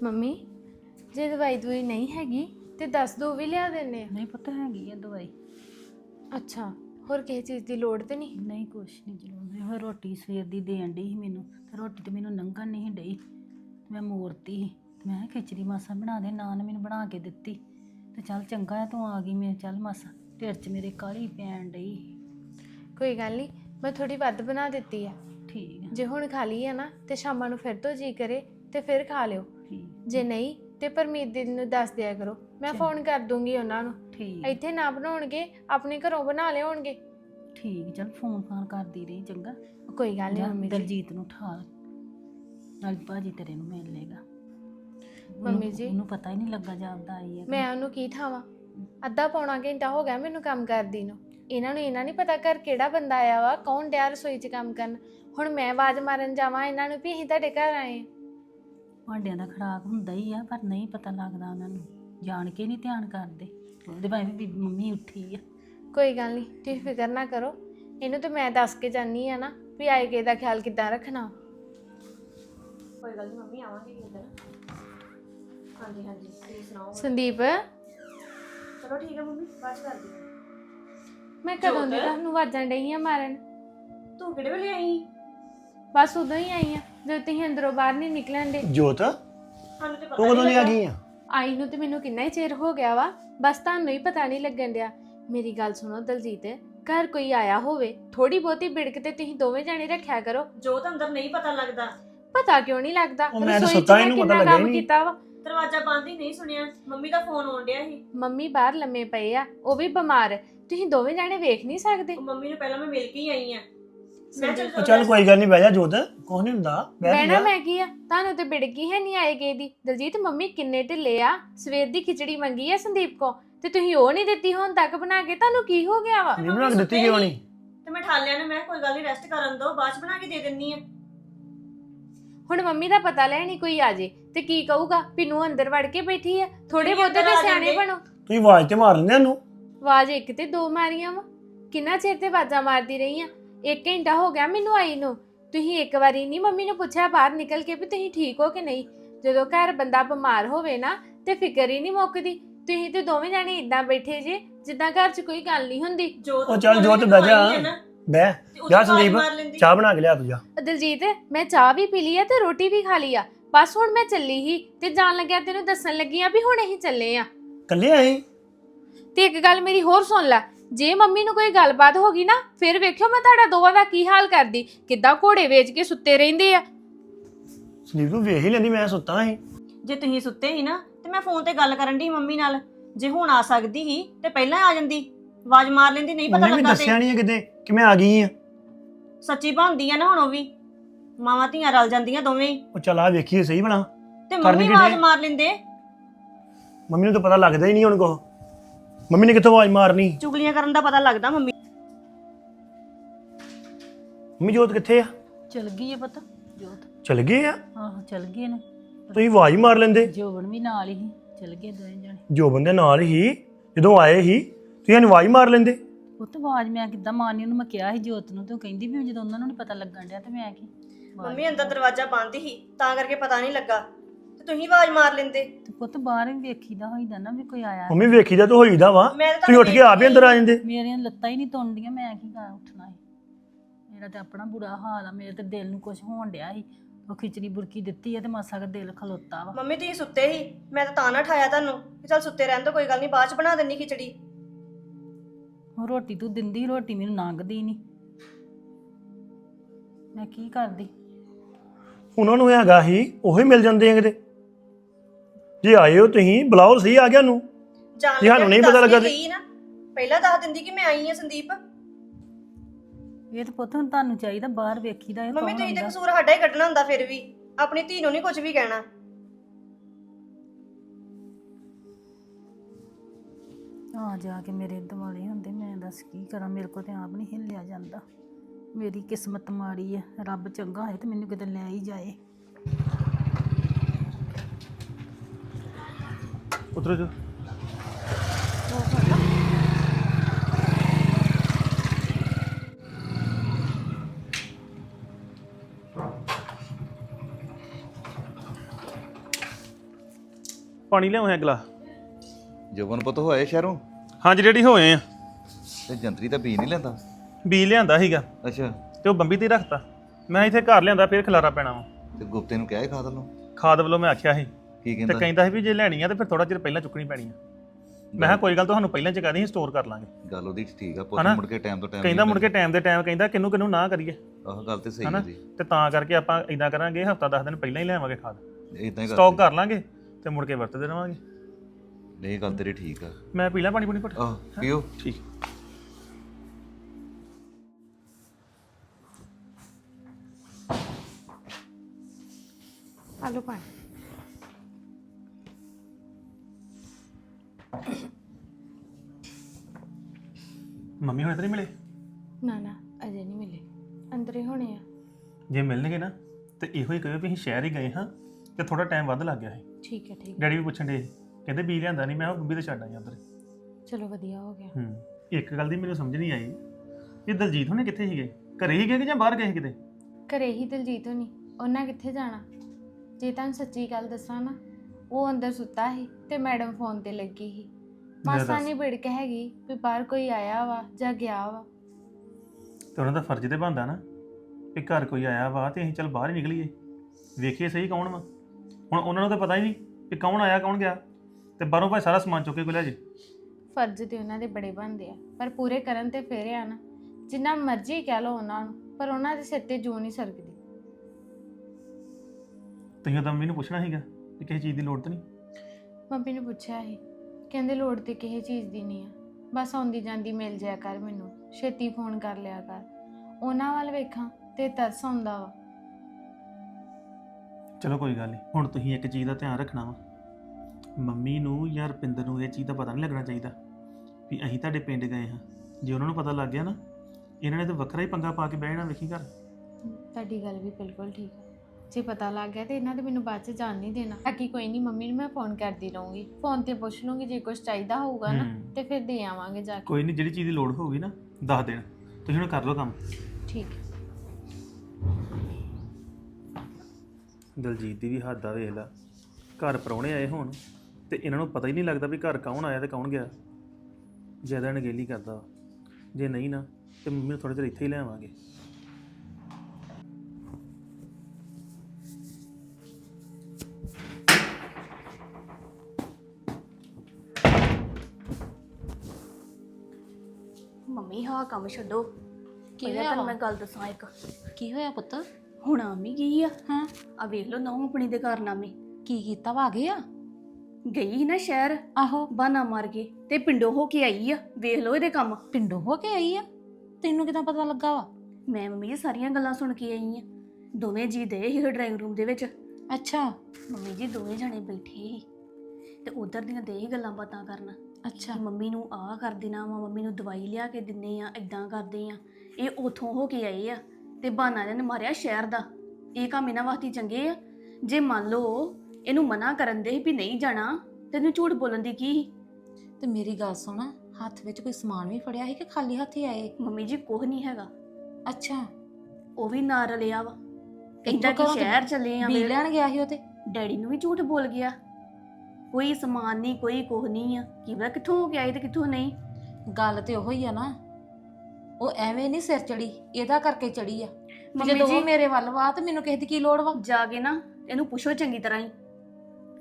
ਮੰਮੀ ਜੇ ਦਵਾਈ ਦੂਈ ਨਹੀਂ ਹੈਗੀ ਤੇ ਦੱਸ ਦੋ ਵੀ ਲਿਆ ਦਿੰਨੇ ਆ। ਹੈਗੀ ਆ ਦਵਾਈ ਅੱਛਾ ਹੋਰ ਕਿਸੇ ਚੀਜ਼ ਦੀ ਲੋੜ ਤੇ ਨਹੀਂ? ਨਹੀਂ ਕੁਛ ਨਹੀਂ ਜ਼ਰੂਰ ਇਹ ਰੋਟੀ ਸਵੇਰ ਦੀ ਦੇਣ ਡਈ ਸੀ ਮੈਨੂੰ ਤੇ ਰੋਟੀ ਤੇ ਮੈਨੂੰ ਲੰਘਣ ਨਹੀਂ ਸੀ ਡਈ। ਮੈਂ ਮੋਰਤੀ ਸੀ। ਮੈਂ ਕਿਹਾ ਖਿਚੜੀ ਮਾਸਾ ਬਣਾ ਦੇ ਨਾਨ ਮੈਨੂੰ ਬਣਾ ਕੇ ਦਿੱਤੀ। ਤੇ ਚੱਲ ਚੰਗਾ ਆ ਤੂੰ ਆ ਗਈ ਮੇਰੇ ਚੱਲ ਮਾਸਾ। ਢਿੱਡ 'ਚ ਮੇਰੇ ਕਾਲੀ ਪੈਣ ਡਈ। ਕੋਈ ਗੱਲ ਨਹੀਂ ਮੈਂ ਥੋੜੀ ਵੱਧ ਬਣਾ ਦਿੱਤੀ ਆ। ਠੀਕ ਆ। ਜੇ ਹੁਣ ਖਾ ਲਈ ਆ ਨਾ ਤੇ ਸ਼ਾਮਾਂ ਨੂੰ ਫਿਰ ਤੋਂ ਜੀ ਕਰੇ ਤੇ ਫਿਰ ਖਾ ਲਿਓ। ਠੀਕ। ਜੇ ਨਹੀਂ ਤੇ ਪਰਮੀਤ ਦੀਦੀ ਨੂੰ ਦੱਸ ਦਿਆ ਕਰੋ। ਮੈਂ ਫੋਨ ਕਰ ਦੂੰਗੀ ਉਹਨਾਂ ਨੂੰ। ਠੀਕ। ਇੱਥੇ ਨਾ ਬਣਾਉਣਗੇ ਆਪਣੇ ਘਰੋਂ ਬਣਾ ਲਿਆਉਣਗੇ। ਠੀਕ ਚੱਲ ਫੋਨ ਫਾਨ ਕਰਦੀ ਰਹੀ ਚੰਗਾ। ਕੋਈ ਗੱਲ ਨਹੀਂ ਮੰਮੀ ਜੀ। ਦਲਜੀਤ ਨੂੰ ਠਾ ਨਾਲ ਭਾਜੀ ਤੇਰੇ ਨੂੰ ਮਿਲ ਲੇਗਾ ਉਹਨੂੰ- ਮੰਮੀ ਜੀ। ਉਹਨੂੰ ਪਤਾ ਹੀ ਨਹੀਂ ਲੱਗਾ ਜਾਂਦਾ ਆਈ ਹੈ ਮੈਂ ਉਹਨੂੰ ਕੀ ਠਾਵਾਂ? ਅੱਧਾ ਪੌਣਾ ਘੰਟਾ ਹੋ ਗਿਆ ਮੈਨੂੰ ਕੰਮ ਕਰਦੀ ਨੂੰ। ਇਹਨਾਂ ਨੂੰ ਇਹਨਾਂ ਨਹੀਂ ਪਤਾ ਘਰ ਕਿਹੜਾ ਬੰਦਾ ਆਇਆ ਵਾ ਕੌਣ ਡਿਆ ਰਸੋਈ 'ਚ ਕੰਮ ਕਰਨ। ਹੁਣ ਮੈਂ ਆਵਾਜ਼ ਮਾਰਨ ਜਾਵਾਂ ਇਹਨਾਂ ਨੂੰ ਵੀ ਅਸੀਂ ਤੁਹਾਡੇ ਘਰ ਆਏ ਹਾਂ। ਭਾਂਡਿਆਂ ਦਾ ਖਰਾਬ ਹੁੰਦਾ ਹੀ ਆ ਪਰ ਨਹੀਂ ਪਤਾ ਲੱਗਦਾ ਉਹਨਾਂ ਨੂੰ। ਜਾਣ ਕੇ ਨਹੀਂ ਧਿਆਨ ਕਰਦੇ। ਉਹਦੇ ਭਾਵੇਂ ਵੀ ਮੰਮੀ ਉੱਠੀ ਆ। ਕੋਈ ਗੱਲ ਨਹੀਂ ਤੁਸੀਂ ਫਿਕਰ ਨਾ ਕਰੋ। ਇਹਨੂੰ ਤੇ ਮੈਂ ਦੱਸ ਕੇ ਜਾਨੀ ਆ ਨਾ ਵੀ ਆਏ ਗਏ ਦਾ ਖਿਆਲ ਕਿੱਦਾਂ ਰੱਖਣਾ। ਕੋਈ ਗੱਲ ਨਹੀਂ ਮੰਮੀ ਆਵਾਂਗੇ ਕਿਸ ਦਿਨ। ਹਾਂਜੀ ਹਾਂਜੀ ਤੁਸੀਂ ਸੁਣਾਓ। ਸੰਦੀਪ? ਚਲੋ ਠੀਕ ਹੈ ਮੰਮੀ ਬਾਅਦ ਚ ਕਰਦੀ ਹਾਂ। ਮੈਂ ਕਦੋਂ ਦੀ ਤੁਹਾਨੂੰ ਆਵਾਜ਼ਾਂ ਡਈ ਆ ਮਾਰਨ? ਤੂੰ ਕਿਹੜੇ ਵੇਲੇ ਆਈ? ਬਸ ਉਦੋਂ ਹੀ ਆਈ ਆ ਜਦੋਂ ਤੁਸੀਂ ਅੰਦਰੋਂ ਬਾਹਰ ਨਹੀਂ ਨਿਕਲਣ ਦੇ ਜੋਤ? ਸਾਨੂੰ ਤੇ ਪਤਾ ਤੂੰ ਕਦੋਂ ਦੀ ਆ ਗਈ ਆ? ਆਈ ਨੂੰ ਤੇ ਮੈਨੂੰ ਕਿੰਨਾ ਹੀ ਚਿਰ ਹੋ ਗਿਆ ਵਾ ਬਸ ਤੁਹਾਨੂੰ ਹੀ ਪਤਾ ਨਹੀਂ ਲੱਗਣ ਡਿਆ। ਮੇਰੀ ਗੱਲ ਸੁਣੋ ਦਲਜੀਤ ਘਰ ਕੋਈ ਆਇਆ ਹੋਵੇ ਥੋੜੀ ਬਹੁਤੀ ਬਿੜਕ ਤੇ ਤੁਸੀਂ ਦੋਵੇਂ ਜਾਣੇ ਰੱਖਿਆ ਕਰੋ। ਜੋਤ ਅੰਦਰ ਨਹੀਂ ਪਤਾ ਲੱਗਦਾ। ਪਤਾ ਕਿਉਂ ਨਹੀਂ ਲੱਗਦਾ? ਉਹ ਮੈਂ ਤਾਂ ਰਸੋਈ 'ਚ ਸੁੱਤਾ, ਮੈਂ ਇਹਨੂੰ ਪਤਾ ਕਿੰਨਾ ਹੀ ਕੰਮ ਨਹੀਂ। ਕੀਤਾ ਵਾ। ਦਰਵਾਜ਼ਾ ਬੰਦ ਹੀ ਨਹੀਂ ਸੁਣਿਆ। ਮੰਮੀ ਦਾ ਫੋਨ ਆਉਣ ਡਿਆ ਸੀ। ਮੰਮੀ ਬਾਹਰ ਲੰਮੇ ਪਏ ਆ ਉਹ ਵੀ ਬਿਮਾਰ। ਤੁਸੀਂ ਦੋਵੇਂ ਜਾਣੇ ਵੇਖ ਨਹੀਂ ਸਕਦੇ। ਉਹ ਮੰਮੀ ਨੂੰ ਪਹਿਲਾਂ ਮੈਂ ਮਿਲ ਕੇ ਹੀ ਆਈ ਆ। ਮੈਂ ਚੱਲ ਉਹ ਚੱਲ ਕੋਈ ਗੱਲ ਨਹੀਂ ਬਹਿ ਜਾ ਜੋਤ ਕੁਛ ਨਹੀਂ ਹੁੰਦਾ ਬਹਿ ਬਹਿਣਾ ਜਾ। ਮੈਂ ਕੀ ਆ ਤੁਹਾਨੂੰ ਤੇ ਬਿੜਕੀ ਹੈ ਨਹੀਂ ਆਏ ਗਏ ਦੀ। ਦਲਜੀਤ ਮੰਮੀ ਕਿੰਨੇ ਢਿੱਲੇ ਆ ਸਵੇਰ ਦੀ ਖਿਚੜੀ ਮੰਗੀ ਆ ਸੰਦੀਪ ਕੋ ਤੇ ਤੁਸੀਂ ਉਹ ਨਹੀਂ ਦਿੱਤੀ ਹੁਣ ਤੱਕ ਬਣਾ ਕੇ ਤੁਹਾਨੂੰ ਕੀ ਹੋ ਗਿਆ ਵਾ? ਨਹੀਂ ਬਣਾ ਕੇ ਦਿੱਤੀ ਕਿਉਂ ਨਹੀਂ? ਤੇ ਮੈਂ ਠਾਲਿਆ ਨੇ ਮੈਂ ਕਿਹਾ ਕੋਈ ਗੱਲ ਨਹੀਂ ਰੈਸਟ ਕਰਨ ਦੋ ਬਾਅਦ ਚ ਬਣਾ ਕੇ ਦੇ ਦਿੰਨੀ ਆ। ਹੁਣ ਮੰਮੀ ਦਾ ਪਤਾ ਲੈਣੀ ਕੋਈ ਆ ਜੇ ਤੇ ਕੀ ਕਹੂਗਾ? ਪਿੰਨੂ ਅੰਦਰ ਵੜ ਕੇ ਬੈਠੀ ਆ ਥੋੜੇ ਤੁਸੀਂ ਬਹੁਤੇ ਅੰਦਰ ਤੇ ਆ ਸਿਆਣੇ ਜਾਂਦੇ। ਬਣੋ। ਤੁਸੀਂ ਆਵਾਜ਼ ਤੇ ਮਾਰ ਲੈਂਦੇ ਉਹਨੂੰ। ਆਵਾਜ਼ ਇੱਕ ਤੇ ਦੋ ਮਾਰੀਆਂ ਵਾ ਕਿੰਨਾ ਚਿਰ ਤੇ ਆਵਾਜ਼ਾਂ ਮਾਰਦੀ ਰਹੀ ਆ? ਇੱਕ ਘੰਟਾ ਹੋ ਗਿਆ ਮੈਨੂੰ ਆਈ ਨੂੰ। ਤੁਸੀਂ ਇੱਕ ਵਾਰੀ ਨਹੀਂ ਮੰਮੀ ਨੂੰ ਪੁੱਛਿਆ ਬਾਹਰ ਨਿਕਲ ਕੇ ਵੀ ਤੁਸੀਂ ਠੀਕ ਹੋ ਕਿ ਨਹੀਂ? ਜਦੋਂ ਘਰ ਬੰਦਾ ਬਿਮਾਰ ਹੋਵੇ ਨਾ ਤੇ ਫਿਕਰ ਹੀ ਨਹੀਂ ਮੁੱਕਦੀ। ਤੁਸੀਂ ਤੇ ਦੋਵੇਂ ਜਾਣੇ ਇਦਾਂ ਬੈਠੇ ਜੇ ਜਿੱਦਾਂ ਘਰ 'ਚ ਕੋਈ ਗੱਲ ਨਹੀਂ ਹੁੰਦੀ। ਜੋਤ ਉਹ ਚੱਲ ਤੂੰ ਜੋਤ ਬਹਿ ਜਾ। ਬਹਿ। ਜਾ ਸੰਦੀਪ। ਚਾਹ ਬਣਾ ਕੇ ਲਿਆ ਤੂੰ ਜਾ। ਦਲਜੀਤ ਮੈਂ ਚਾਹ ਵੀ ਪੀ ਲਈ ਆ ਤੇ ਰੋਟੀ ਵੀ ਖਾ ਲਈ ਆ। ਬਸ ਹੁਣ ਮੈਂ ਚੱਲੀ ਹੀ ਤੇ ਜਾਣ ਲੱਗਿਆ ਤੈਨੂੰ ਦੱਸਣ ਲੱਗੀ ਆ ਵੀ ਹੁਣ ਅਸੀਂ ਚੱਲੇ ਆ। ਕੱਲੇ ਆਏ ਤੇ ਇੱਕ ਗੱਲ ਮੇਰੀ ਹੋਰ ਸੁਣ ਲੈ। ਜੇ ਮੰਮੀ ਨੂੰ ਕੋਈ ਗੱਲਬਾਤ ਹੋ ਗਈ ਨਾ ਫਿਰ ਵੇਖਿਓ ਮੈਂ ਤੁਹਾਡਾ ਦੋਵਾਂ ਦਾ ਕੀ ਹਾਲ ਕਰਦੀ ਕਿੱਦਾਂ ਘੋੜੇ ਵੇਚ ਕੇ ਸੁੱਤੇ ਰਹਿੰਦੇ ਆ। ਸੰਦੀਪ ਤੂੰ ਵੇਖ ਹੀ ਲੈਂਦੀ ਮੈਂ ਸੁੱਤਾ ਸੀ। ਜੇ ਤੁਸੀਂ ਸੁੱਤੇ ਸੀ ਨਾ ਤੇ ਮੈਂ ਫੋਨ ਤੇ ਗੱਲ ਕਰਨ ਦੀ ਮੰਮੀ ਨਾਲ। ਜੇ ਹੁਣ ਆ ਸਕਦੀ ਸੀ ਤੇ ਪਹਿਲਾਂ ਆ ਜਾਂਦੀ। ਆਵਾਜ਼ ਮਾਰ ਲੈਂਦੀ ਨਹੀਂ ਪਤਾ ਉਹਨੇ ਵੀ ਲੱਗਾ ਦੱਸਿਆ ਤੇ ਨਹੀਂ ਕਿਤੇ ਕਿ ਮੈਂ ਆ ਗਈ ਆ। ਸੱਚੀ ਬਣਦੀ ਆ ਨਾ ਹੁਣ ਉਹ ਵੀ। ਮਾਵਾਂ ਧੀਆਂ ਰਲ ਜਾਂਦੀਆਂ ਦੋਵੇਂ ਹੀ। ਉਹ ਚੱਲ ਆ ਵੇਖੀਏ ਸਹੀ ਬਣਾ। ਤੇ ਕਰਨੀ ਮੰਮੀ? ਆਵਾਜ਼ ਮਾਰ ਲੈਂਦੇ। ਮੰਮੀ ਨੂੰ ਤਾਂ ਪਤਾ ਲੱਗਦਾ ਹੀ ਨਹੀਂ ਹੁਣ ਕੋ ਮੰਮੀ ਨੇ ਕਿੱਥੋਂ ਆਵਾਜ਼ ਮਾਰਨੀ? ਚੁਗਲੀਆਂ ਕਰਨ ਦਾ ਪਤਾ ਲੱਗਦਾ ਮੰਮੀ। ਮੰਮੀ ਜੋਤ ਕਿੱਥੇ ਆ? ਚਲ ਗਈ ਹੈ ਪਤਾ ਜੋਤ। ਚਲ ਗਏ ਆ? ਆਹੋ ਚਲ ਗਏ ਨੇ। ਤੁਸੀਂ ਆਵਾਜ਼ ਮਾਰ ਲੈਂਦੇ। ਜੋਬਨ ਵੀ ਨਾਲ ਹੀ ਚਲ ਗਏ ਦੋਵੇਂ ਜਣੇ। ਜੋ ਬੰਦੇ ਨਾਲ ਹੀ ਜਦੋਂ ਆਏ ਹੀ ਤੁਸੀਂ ਇਹਨੂੰ ਆਵਾਜ਼ ਮਾਰ ਲੈਂਦੇ। ਉਹ ਤਾਂ ਆਵਾਜ਼ ਮੈਂ ਕਿੱਦਾਂ ਮਾਰਨੀ ਉਹਨੂੰ ਮੈਂ ਕਿਹਾ ਸੀ ਜੋਤ ਨੂੰ ਤੇ ਉਹ ਕਹਿੰਦੀ ਵੀ ਜਦੋਂ ਉਹਨਾਂ ਨੂੰ ਨਹੀਂ ਪਤਾ ਲੱਗਣ ਡਿਆ ਤੇ ਮੈਂ ਕੀ? ਮੰਮੀ ਅੰਦਰ ਦਰਵਾਜ਼ਾ ਬੰਦ ਹੀ ਤਾਂ ਕਰਕੇ ਪਤਾ ਨਹੀਂ ਲੱਗਾ। ਤੇ ਤੁਸੀਂ ਆਵਾਜ਼ ਮਾਰ ਲੈਂਦੇ। ਤੇ ਪੁੱਤ ਬਾਹਰ ਵੀ ਵੇਖੀਦਾ ਹੋਈਦਾ ਨਾ ਵੀ ਕੋਈ ਆਇਆ ਮੰਮੀ ਵੇਖੀ ਦਾ ਤਾਂ ਹੋਈਦਾ ਵਾ। ਮੈਂ ਤਾਂ ਤੁਸੀਂ ਉੱਠ ਕੇ ਆਪ ਹੀ ਅੰਦਰ ਆ ਜਾਂਦੇ। ਮੇਰੀਆਂ ਲੱਤਾਂ ਹੀ ਨਹੀਂ ਤੁੰਦੀਆਂ ਮੈਂ ਕੀ ਕਰ ਉੱਠਣਾ ਸੀ ਮੇਰਾ ਤੇ ਆਪਣਾ ਬੁਰਾ ਹਾਲ ਆ ਮੇਰੇ ਤੇ ਦਿਲ ਨੂੰ ਕੁਝ ਹੋਣ ਡਿਆ ਸੀ। ਉਹ ਖਿਚੜੀ ਬੁਰਕੀ ਦਿੱਤੀ ਆ ਤੇ ਮਾਸਾ ਦਾ ਦਿਲ ਖਲੋਤਾ ਵਾ। ਮੰਮੀ ਤੁਸੀਂ ਸੁੱਤੇ ਸੀ। ਮੈਂ ਤਾਂ ਤਾਂ ਨਾ ਠਾਇਆ ਤੁਹਾਨੂੰ। ਕਿ ਚਲ ਸੁੱਤੇ ਰਹਿਣ ਦੋ ਕੋਈ ਗੱਲ ਨਹੀਂ ਬਾਅਦ ਚ ਬਣਾ ਦਿੰਨੀ ਖਿਚੜੀ। ਹੁਣ ਰੋਟੀ ਤੂੰ ਦਿੰਦੀ ਰੋਟੀ ਮੈਨੂੰ ਲੰਘਦੀ ਨਹੀਂ। ਮੈਂ ਕੀ ਕਰਦੀ? ਉਹਨਾਂ ਨੂੰ ਹੈਗਾ ਹੀ ਉਹੀ ਮਿਲ ਜਾਂਦੇ ਆ ਕਿਤੇ। ਜੇ ਆਏ ਹੋ ਤੁਸੀਂ ਬੁਲਾਓ ਸਹੀ ਆ ਗਿਆ ਨੂੰ ਜਾਣ ਜੇ ਸਾਨੂੰ ਲੱਗਿਆ ਨਹੀਂ ਦੱਸ ਪਤਾ ਲੱਗਾ ਕੇ ਤੇ- ਗਈ ਨਾ ਪਹਿਲਾਂ ਦੱਸ ਦਿੰਦੀ ਕਿ ਮੈਂ ਆਈ ਹਾਂ ਸੰਦੀਪ। ਇਹ ਤਾਂ ਪੁੱਤ ਹੁਣ ਤੁਹਾਨੂੰ ਚਾਹੀਦਾ ਬਾਹਰ ਵੇਖੀਦਾ ਇਹ ਮੰਮੀ ਕੌਣ ਤੁਸੀਂ ਤੇ ਆਉਂਦਾ ਕਸੂਰ ਸਾਡਾ ਹੀ ਕੱਢਣਾ ਹੁੰਦਾ ਫਿਰ ਵੀ। ਆਪਣੀ ਧੀ ਨੂੰ ਨਹੀਂ ਕੁਝ ਵੀ ਕਹਿਣਾ। ਆ ਜਾ ਕੇ ਮੇਰੇ ਦਿਵਾਲੇ ਹੁੰਦੇ ਮੈਂ ਦੱਸ ਕੀ ਕਰਾਂ ਮੇਰੇ ਕੋ ਤੇ ਆਪ ਨਹੀਂ ਹਿੱਲਿਆ ਜਾਂਦਾ। ਮੇਰੀ ਕਿਸਮਤ ਮਾੜੀ ਹੈ ਰੱਬ ਚੰਗਾ ਹੈ ਤੇ ਮੈਨੂੰ ਕਿਤੇ ਲੈ ਹੀ ਜਾਏ। ਉਤਰੋ ਜੋ। ਪਾਣੀ ਲਿਆਉਂਿਆ ਅਗਲਾ? ਜਵਨ ਪੁੱਤ ਹੋਏ ਸ਼ਹਿਰੋਂ? ਹਾਂਜੀ ਰੈਡੀ ਹੋਏ ਆ। ਤੇ ਜੰਤਰੀ ਤਾਂ ਪੀ ਨਹੀਂ ਲੈਂਦਾ ਬੀ ਲਿਆਂਦਾ ਸੀਗਾ। ਅੱਛਾ। ਤੇ ਉਹ ਬੰਬੀ ਤੇ ਹੀ ਰੱਖਤਾ। ਮੈਂ ਇੱਥੇ ਘਰ ਲਿਆਂਦਾ ਫੇਰ ਖਲਾਰਾ ਪੈਣਾ ਵਾ। ਤੇ ਗੁਪਤੇ ਨੂੰ ਕਿਹਾ ਖਾਦ ਖਾ ਲਓ ਖਾਦ ਵੱਲੋਂ ਮੈਂ ਆਖਿਆ ਸੀ। ਕੀ ਤੇ ਕਹਿੰਦਾ ਕਹਿੰਦਾ ਸੀ ਵੀ ਜੇ ਲੈਣੀ ਆ ਤੇ ਫਿਰ ਥੋੜਾ ਚਿਰ ਪਹਿਲਾਂ ਚੁੱਕਣੀ ਪੈਣੀ ਆ। ਮੈਂ ਕਿਹਾ ਕੋਈ ਗੱਲ ਤੁਹਾਨੂੰ ਪਹਿਲਾਂ ਚੁਕਾ ਦੀ ਸਟੋਰ ਕਰ ਲਾਂਗੇ। ਗੱਲ ਉਹਦੀ ਠੀਕ ਆ ਪੁੱਤ ਹਨਾ? ਮੁੜ ਕੇ ਟਾਈਮ ਤੋਂ ਟਾਈਮ ਕਹਿੰਦਾ ਮੁੜ ਕੇ ਟਾਈਮ ਦੇ ਟਾਈਮ ਕਹਿੰਦਾ ਕਿੰਨੂੰ ਕਿੰਨੂੰ ਨਾ ਕਰੀਏ। ਆਹ ਗੱਲ ਤੇ ਸਹੀ ਹਨਾ? ਹੈ ਜੀ। ਤੇ ਤਾਂ ਕਰਕੇ ਆਪਾਂ ਇਦਾਂ ਕਰਾਂਗੇ ਹਫਤਾ 10 ਦਿਨ ਪਹਿਲਾਂ ਹੀ ਲਿਆਵਾਂਗੇ ਖਾਦ। ਇਦਾਂ ਹੀ ਸਟਾਕ ਕਰ ਕਰ ਲਾਂਗੇ ਤੇ ਮੁੜ ਕੇ ਵਰਤਦੇ ਰਵਾਂਗੇ। ਨਹੀਂ ਗੱਲ ਤੇਰੀ ਠੀਕ ਆ। ਮੈਂ ਪੀ ਲਾਂ ਪਾਣੀ ਪੂਣੀ ਘੁੱਟ। ਆਹ ਪੀਓ। ਠੀਕ। ਆਲੂ ਪਾਣੀ ਮੰਮੀ ਹੁਣ ਹੀ ਮਿਲੇ? ਨਾ ਨਾ ਅਜੇ ਨਹੀਂ ਮਿਲੇ। ਅੰਦਰ ਹੀ ਹੋਣੇ ਆ। ਜੇ ਮਿਲਣਗੇ ਨਾ ਤੇ ਇਹੋ ਹੀ ਕਹੋ ਵੀ ਅਸੀਂ ਸ਼ਹਿਰ ਹੀ ਗਏ ਹਾਂ ਤੇ ਥੋੜਾ ਟਾਈਮ ਵੱਧ ਲੱਗ ਗਿਆ ਸੀ। ਠੀਕ ਹੈ ਠੀਕ ਹੈ। ਡੈਡੀ ਵੀ ਪੁੱਛਣ ਦੇ ਕਹਿੰਦੇ ਬੀ ਲਿਆਂਦਾ ਨਹੀਂ ਮੈਂ ਉਹ ਬੰਬੀ ਤੇ ਛੱਡ ਆਇਆ ਅੰਦਰ ਚਲੋ ਵਧੀਆ ਹੋ ਗਿਆ। ਹੂੰ ਇੱਕ ਗੱਲ ਦੀ ਮੈਨੂੰ ਸਮਝ ਨਹੀਂ ਆਈ ਇਹ ਦਲਜੀਤ ਹੁਣੇ ਕਿੱਥੇ ਸੀਗੇ? ਘਰੇ ਹੀ ਗਏ ਕਿ ਜਾਂ ਬਾਹਰ ਗਏ ਸੀ ਕਿਤੇ? ਘਰੇ ਹੀ ਦਿਲਜੀਤ ਹੋਣੀ ਉਹਨਾਂ ਕਿੱਥੇ ਜਾਣਾ? ਜੇ ਤੁਹਾਨੂੰ ਸੱਚੀ ਗੱਲ ਦੱਸਾਂ ਨਾ ਉਹ ਅੰਦਰ ਸੁੱਤਾ ਸੀ ਤੇ ਮੈਡਮ ਫੋਨ ਤੇ ਲੱਗੀ ਸੀ। ਮਾਸਾ ਦੱਸ। ਨਹੀਂ ਬਿੜਕ ਹੈਗੀ ਵੀ ਬਾਹਰ ਕੋਈ ਆਇਆ ਵਾ ਜਾਂ ਗਿਆ ਵਾ। ਤੇ ਉਹਨਾਂ ਦਾ ਫਰਜ਼ ਤੇ ਬਣਦਾ ਨਾ ਵੀ ਘਰ ਕੋਈ ਆਇਆ ਵਾ ਤੇ ਅਸੀਂ ਚੱਲ ਬਾਹਰ ਹੀ ਨਿਕਲੀਏ। ਵੇਖੀਏ ਸਹੀ ਕੌਣ ਵਾ। ਹੁਣ ਉਹਨਾਂ ਨੂੰ ਤਾਂ ਪਤਾ ਹੀ ਨਹੀਂ ਕਿ ਕੌਣ ਆਇਆ ਕੌਣ ਗਿਆ ਤੇ ਬਾਹਰੋਂ ਭਾਈ ਸਾਰਾ ਸਮਾਨ ਚੁੱਕ ਕੇ ਕੋਈ ਲੈ ਜੇ। ਫਰਜ਼ ਤੇ ਉਹਨਾਂ ਦੇ ਬੜੇ ਬਣਦੇ ਆ ਪਰ ਪੂਰੇ ਕਰਨ ਤੇ ਫੇਰੇ ਆ ਨਾ। ਜਿੰਨਾ ਮਰਜ਼ੀ ਕਹਿ ਲਓ ਉਹਨਾਂ ਨੂੰ ਪਰ ਉਹਨਾਂ ਦੇ ਸਿਰ ਤੇ ਜੂ ਨਹੀਂ ਸਰਕਦੀ। ਤੁਸੀਂ ਉਹਦਾ ਮੰਮੀ ਨੂੰ ਪੁੱਛਣਾ ਸੀਗਾ? ਕਿ ਕਿਸੇ ਚੀਜ਼ ਦੀ ਲੋੜ ਤਾਂ ਨਹੀਂ? ਮੰਮੀ ਨੇ ਪੁੱਛਿਆ ਸੀ। ਕਹਿੰਦੇ ਲੋੜ ਤੇ ਕਿਸੇ ਚੀਜ਼ ਦੀ ਨਹੀਂ ਆ। ਬਸ ਆਉਂਦੀ ਜਾਂਦੀ ਮਿਲ ਜਾਇਆ ਕਰ ਮੈਨੂੰ। ਛੇਤੀ ਫੋਨ ਕਰ ਲਿਆ ਕਰ। ਉਹਨਾਂ ਵੱਲ ਵੇਖਾਂ ਤੇ ਤਰਸ ਆਉਂਦਾ ਵਾ। ਚਲੋ ਕੋਈ ਗੱਲ ਨਹੀਂ। ਹੁਣ ਤੁਸੀਂ ਇੱਕ ਚੀਜ਼ ਦਾ ਧਿਆਨ ਰੱਖਣਾ ਵਾ। ਮੰਮੀ ਨੂੰ ਜਾਂ ਰਪਿੰਦਰ ਨੂੰ ਇਹ ਚੀਜ਼ ਦਾ ਪਤਾ ਨਹੀਂ ਲੱਗਣਾ ਚਾਹੀਦਾ ਵੀ ਅਸੀਂ ਤੁਹਾਡੇ ਪਿੰਡ ਗਏ ਹਾਂ। ਜੇ ਉਹਨਾਂ ਨੂੰ ਪਤਾ ਲੱਗ ਗਿਆ ਨਾ ਇਹਨਾਂ ਨੇ ਤਾਂ ਵੱਖਰਾ ਹੀ ਪੰਗਾ ਪਾ ਕੇ ਬਹਿ ਜਾਣਾ ਵੇਖੀ ਘਰ। ਤੁਹਾਡੀ ਗੱਲ ਵੀ ਬਿਲਕੁਲ ਠੀਕ ਹੈ ਜੇ ਪਤਾ ਲੱਗ ਗਿਆ ਤੇ ਇਹਨਾਂ ਨੇ ਮੈਨੂੰ ਬਾਅਦ ਚ ਜਾਣ ਨਹੀਂ ਦੇਣਾ। ਬਾਕੀ ਕੋਈ ਨਹੀਂ ਮੰਮੀ ਨੂੰ ਮੈਂ ਫੋਨ ਕਰਦੀ ਰਹੂੰਗੀ। ਫੋਨ ਤੇ ਪੁੱਛ ਲੂੰਗੀ ਜੇ ਕੁਝ ਚਾਹੀਦਾ ਹੋਊਗਾ ਨਾ ਹੂੰ। ਤੇ ਫਿਰ ਦੇ ਆਵਾਂਗੇ ਜਾ ਕੇ। ਕੋਈ ਨਹੀਂ ਜਿਹੜੀ ਚੀਜ਼ ਦੀ ਲੋੜ ਹੋਊਗੀ ਨਾ ਦੱਸ ਦੇਣ। ਤੁਸੀਂ ਹੁਣ ਕਰ ਲਓ ਕੰਮ। ਠੀਕ। ਹੈ ਦਲਜੀਤ ਦੀ ਵੀ ਹੱਦ ਆ ਵੇਖ ਲਾ। ਘਰ ਪਰੌਣੇ ਆਏ ਹੋਣ ਤੇ ਇਹਨਾਂ ਨੂੰ ਪਤਾ ਹੀ ਨਹੀਂ ਲੱਗਦਾ ਵੀ ਘਰ ਕੌਣ ਆਇਆ ਤੇ ਕੌਣ ਗਿਆ। ਜ਼ਿਆਦਾ ਅਣਗਹਿਲੀ ਕਰਦਾ ਵਾ। ਜੇ ਨਹੀਂ ਨਾ ਤੇ ਮੰਮੀ ਨੂੰ ਥੋੜਾ ਜਿਹਾ ਇੱਥੇ ਹੀ ਲੈ ਆਵਾਂਗੇ। ਮੰਮੀ ਹਾਂ ਕੰਮ ਛੱਡੋ। ਕੀ ਹੋਇਆ ਤੁਹਾਨੂੰ? ਮੈਂ ਗੱਲ ਦੱਸਾਂ ਇੱਕ। ਕੀ ਹੋਇਆ ਪੁੱਤ? ਹੁਣ ਆਮੀ ਗਈ ਆ ਹਾਂ? ਆ ਵੇਖ ਲਓ ਨਹੁੰ ਆਪਣੀ ਦੇ ਕਾਰਨਾਮੇ ਕੀ ਕੀਤਾ ਵਾ ਗਏ ਆ? ਗਈ ਸੀ ਨਾ ਸ਼ਹਿਰ ਆਹੋ। ਬਾਨਾ ਮਾਰ ਕੇ ਤੇ ਪਿੰਡੋਂ ਹੋ ਕੇ ਆਈ ਆ। ਵੇਖ ਲਓ ਇਹਦੇ ਕੰਮ। ਪਿੰਡੋਂ ਹੋ ਕੇ ਆਈ ਆ? ਤੈਨੂੰ ਕਿਦਾਂ ਪਤਾ ਲੱਗਾ ਵਾ? ਮੈਂ ਮੰਮੀ ਜੀ ਸਾਰੀਆਂ ਗੱਲਾਂ ਸੁਣ ਕੇ ਆਈ ਆ। ਦੋਵੇਂ ਜੀ ਦੇ ਹੀ ਡਰਾਇੰਗ ਰੂਮ ਦੇ ਵਿੱਚ। ਅੱਛਾ। ਮੰਮੀ ਜੀ ਦੋਵੇਂ ਜਣੇ ਬੈਠੇ ਸੀ। ਤੇ ਉਧਰ ਦੀਆਂ ਦੇ ਹੀ ਗੱਲਾਂ ਬਾਤਾਂ ਕਰਨ। ਅੱਛਾ। ਮੰਮੀ ਨੂੰ ਆਹ ਕਰ ਦੇਣਾ ਵਾ ਮੰਮੀ ਨੂੰ ਦਵਾਈ ਲਿਆ ਕੇ ਦਿੰਨੇ ਆ ਇਦਾਂ ਕਰਦੇ ਆ। ਇਹ ਉਥੋਂ ਹੋ ਕੇ ਆਏ ਆ ਤੇ ਬਾਨਾ ਨੇ ਮਾਰਿਆ ਸ਼ਹਿਰ ਦਾ। ਇਹ ਕੰਮ ਇਹਨਾਂ ਵਾਸਤੇ ਚੰਗੇ ਆ। ਜੇ ਮੰਨ ਲਓ ਇਹਨੂੰ ਮਨਾ ਕਰਨ ਦੇ ਵੀ ਨਹੀਂ ਜਾਣਾ ਤੈਨੂੰ ਝੂਠ ਬੋਲਣ ਦੀ ਕੀ? ਤੇ ਮੇਰੀ ਗੱਲ ਸੁਣ ਹੱਥ ਵਿੱਚ ਕੋਈ ਸਮਾਨ ਵੀ ਫੜਿਆ ਸੀ ਕਿ ਖਾਲੀ ਹੱਥ ਹੀ ਆਏ? ਮੰਮੀ ਜੀ ਕੁਝ ਨਹੀਂ ਹੈਗਾ। ਅੱਛਾ। ਉਹ ਵੀ ਨਾ ਰਲਿਆ ਵਾ। ਕਹਿੰਦਾ ਕਿ ਘਰੋਂ ਤੇ ਸ਼ਹਿਰ ਚੱਲੇ ਆ ਮੇਰੇ- ਲੈਣ ਗਿਆ ਸੀ ਉਹ ਤੇ? ਡੈਡੀ ਨੂੰ ਵੀ ਝੂਠ ਬੋਲ ਗਿਆ। ਕੋਈ ਸਮਾਨ ਨਹੀਂ ਕੋਈ ਕੁਝ ਨਹੀਂ ਆ। ਕੀ ਪਤਾ ਕਿੱਥੋਂ ਹੋ ਕੇ ਆਏ ਤੇ ਕਿੱਥੋਂ ਨਹੀਂ। ਗੱਲ ਤੇ ਉਹੋ ਹੀ ਆ ਨਾ। ਉਹ ਐਵੇਂ ਨਹੀਂ ਸਿਰ ਚੜੀ ਇਹਦਾ ਕਰਕੇ ਚੜੀ ਆ। ਤੇ ਮੰਮੀ ਜਦੋਂ ਜੀ। ਉਹ ਮੇਰੇ ਵੱਲ ਵਾ ਤੇ ਮੈਨੂੰ ਕਿਸੇ ਦੀ ਕੀ ਲੋੜ ਵਾ? ਜਾ ਕੇ ਨਾ ਇਹਨੂੰ ਪੁੱਛੋ ਚੰਗੀ ਤਰ੍ਹਾਂ ਹੀ।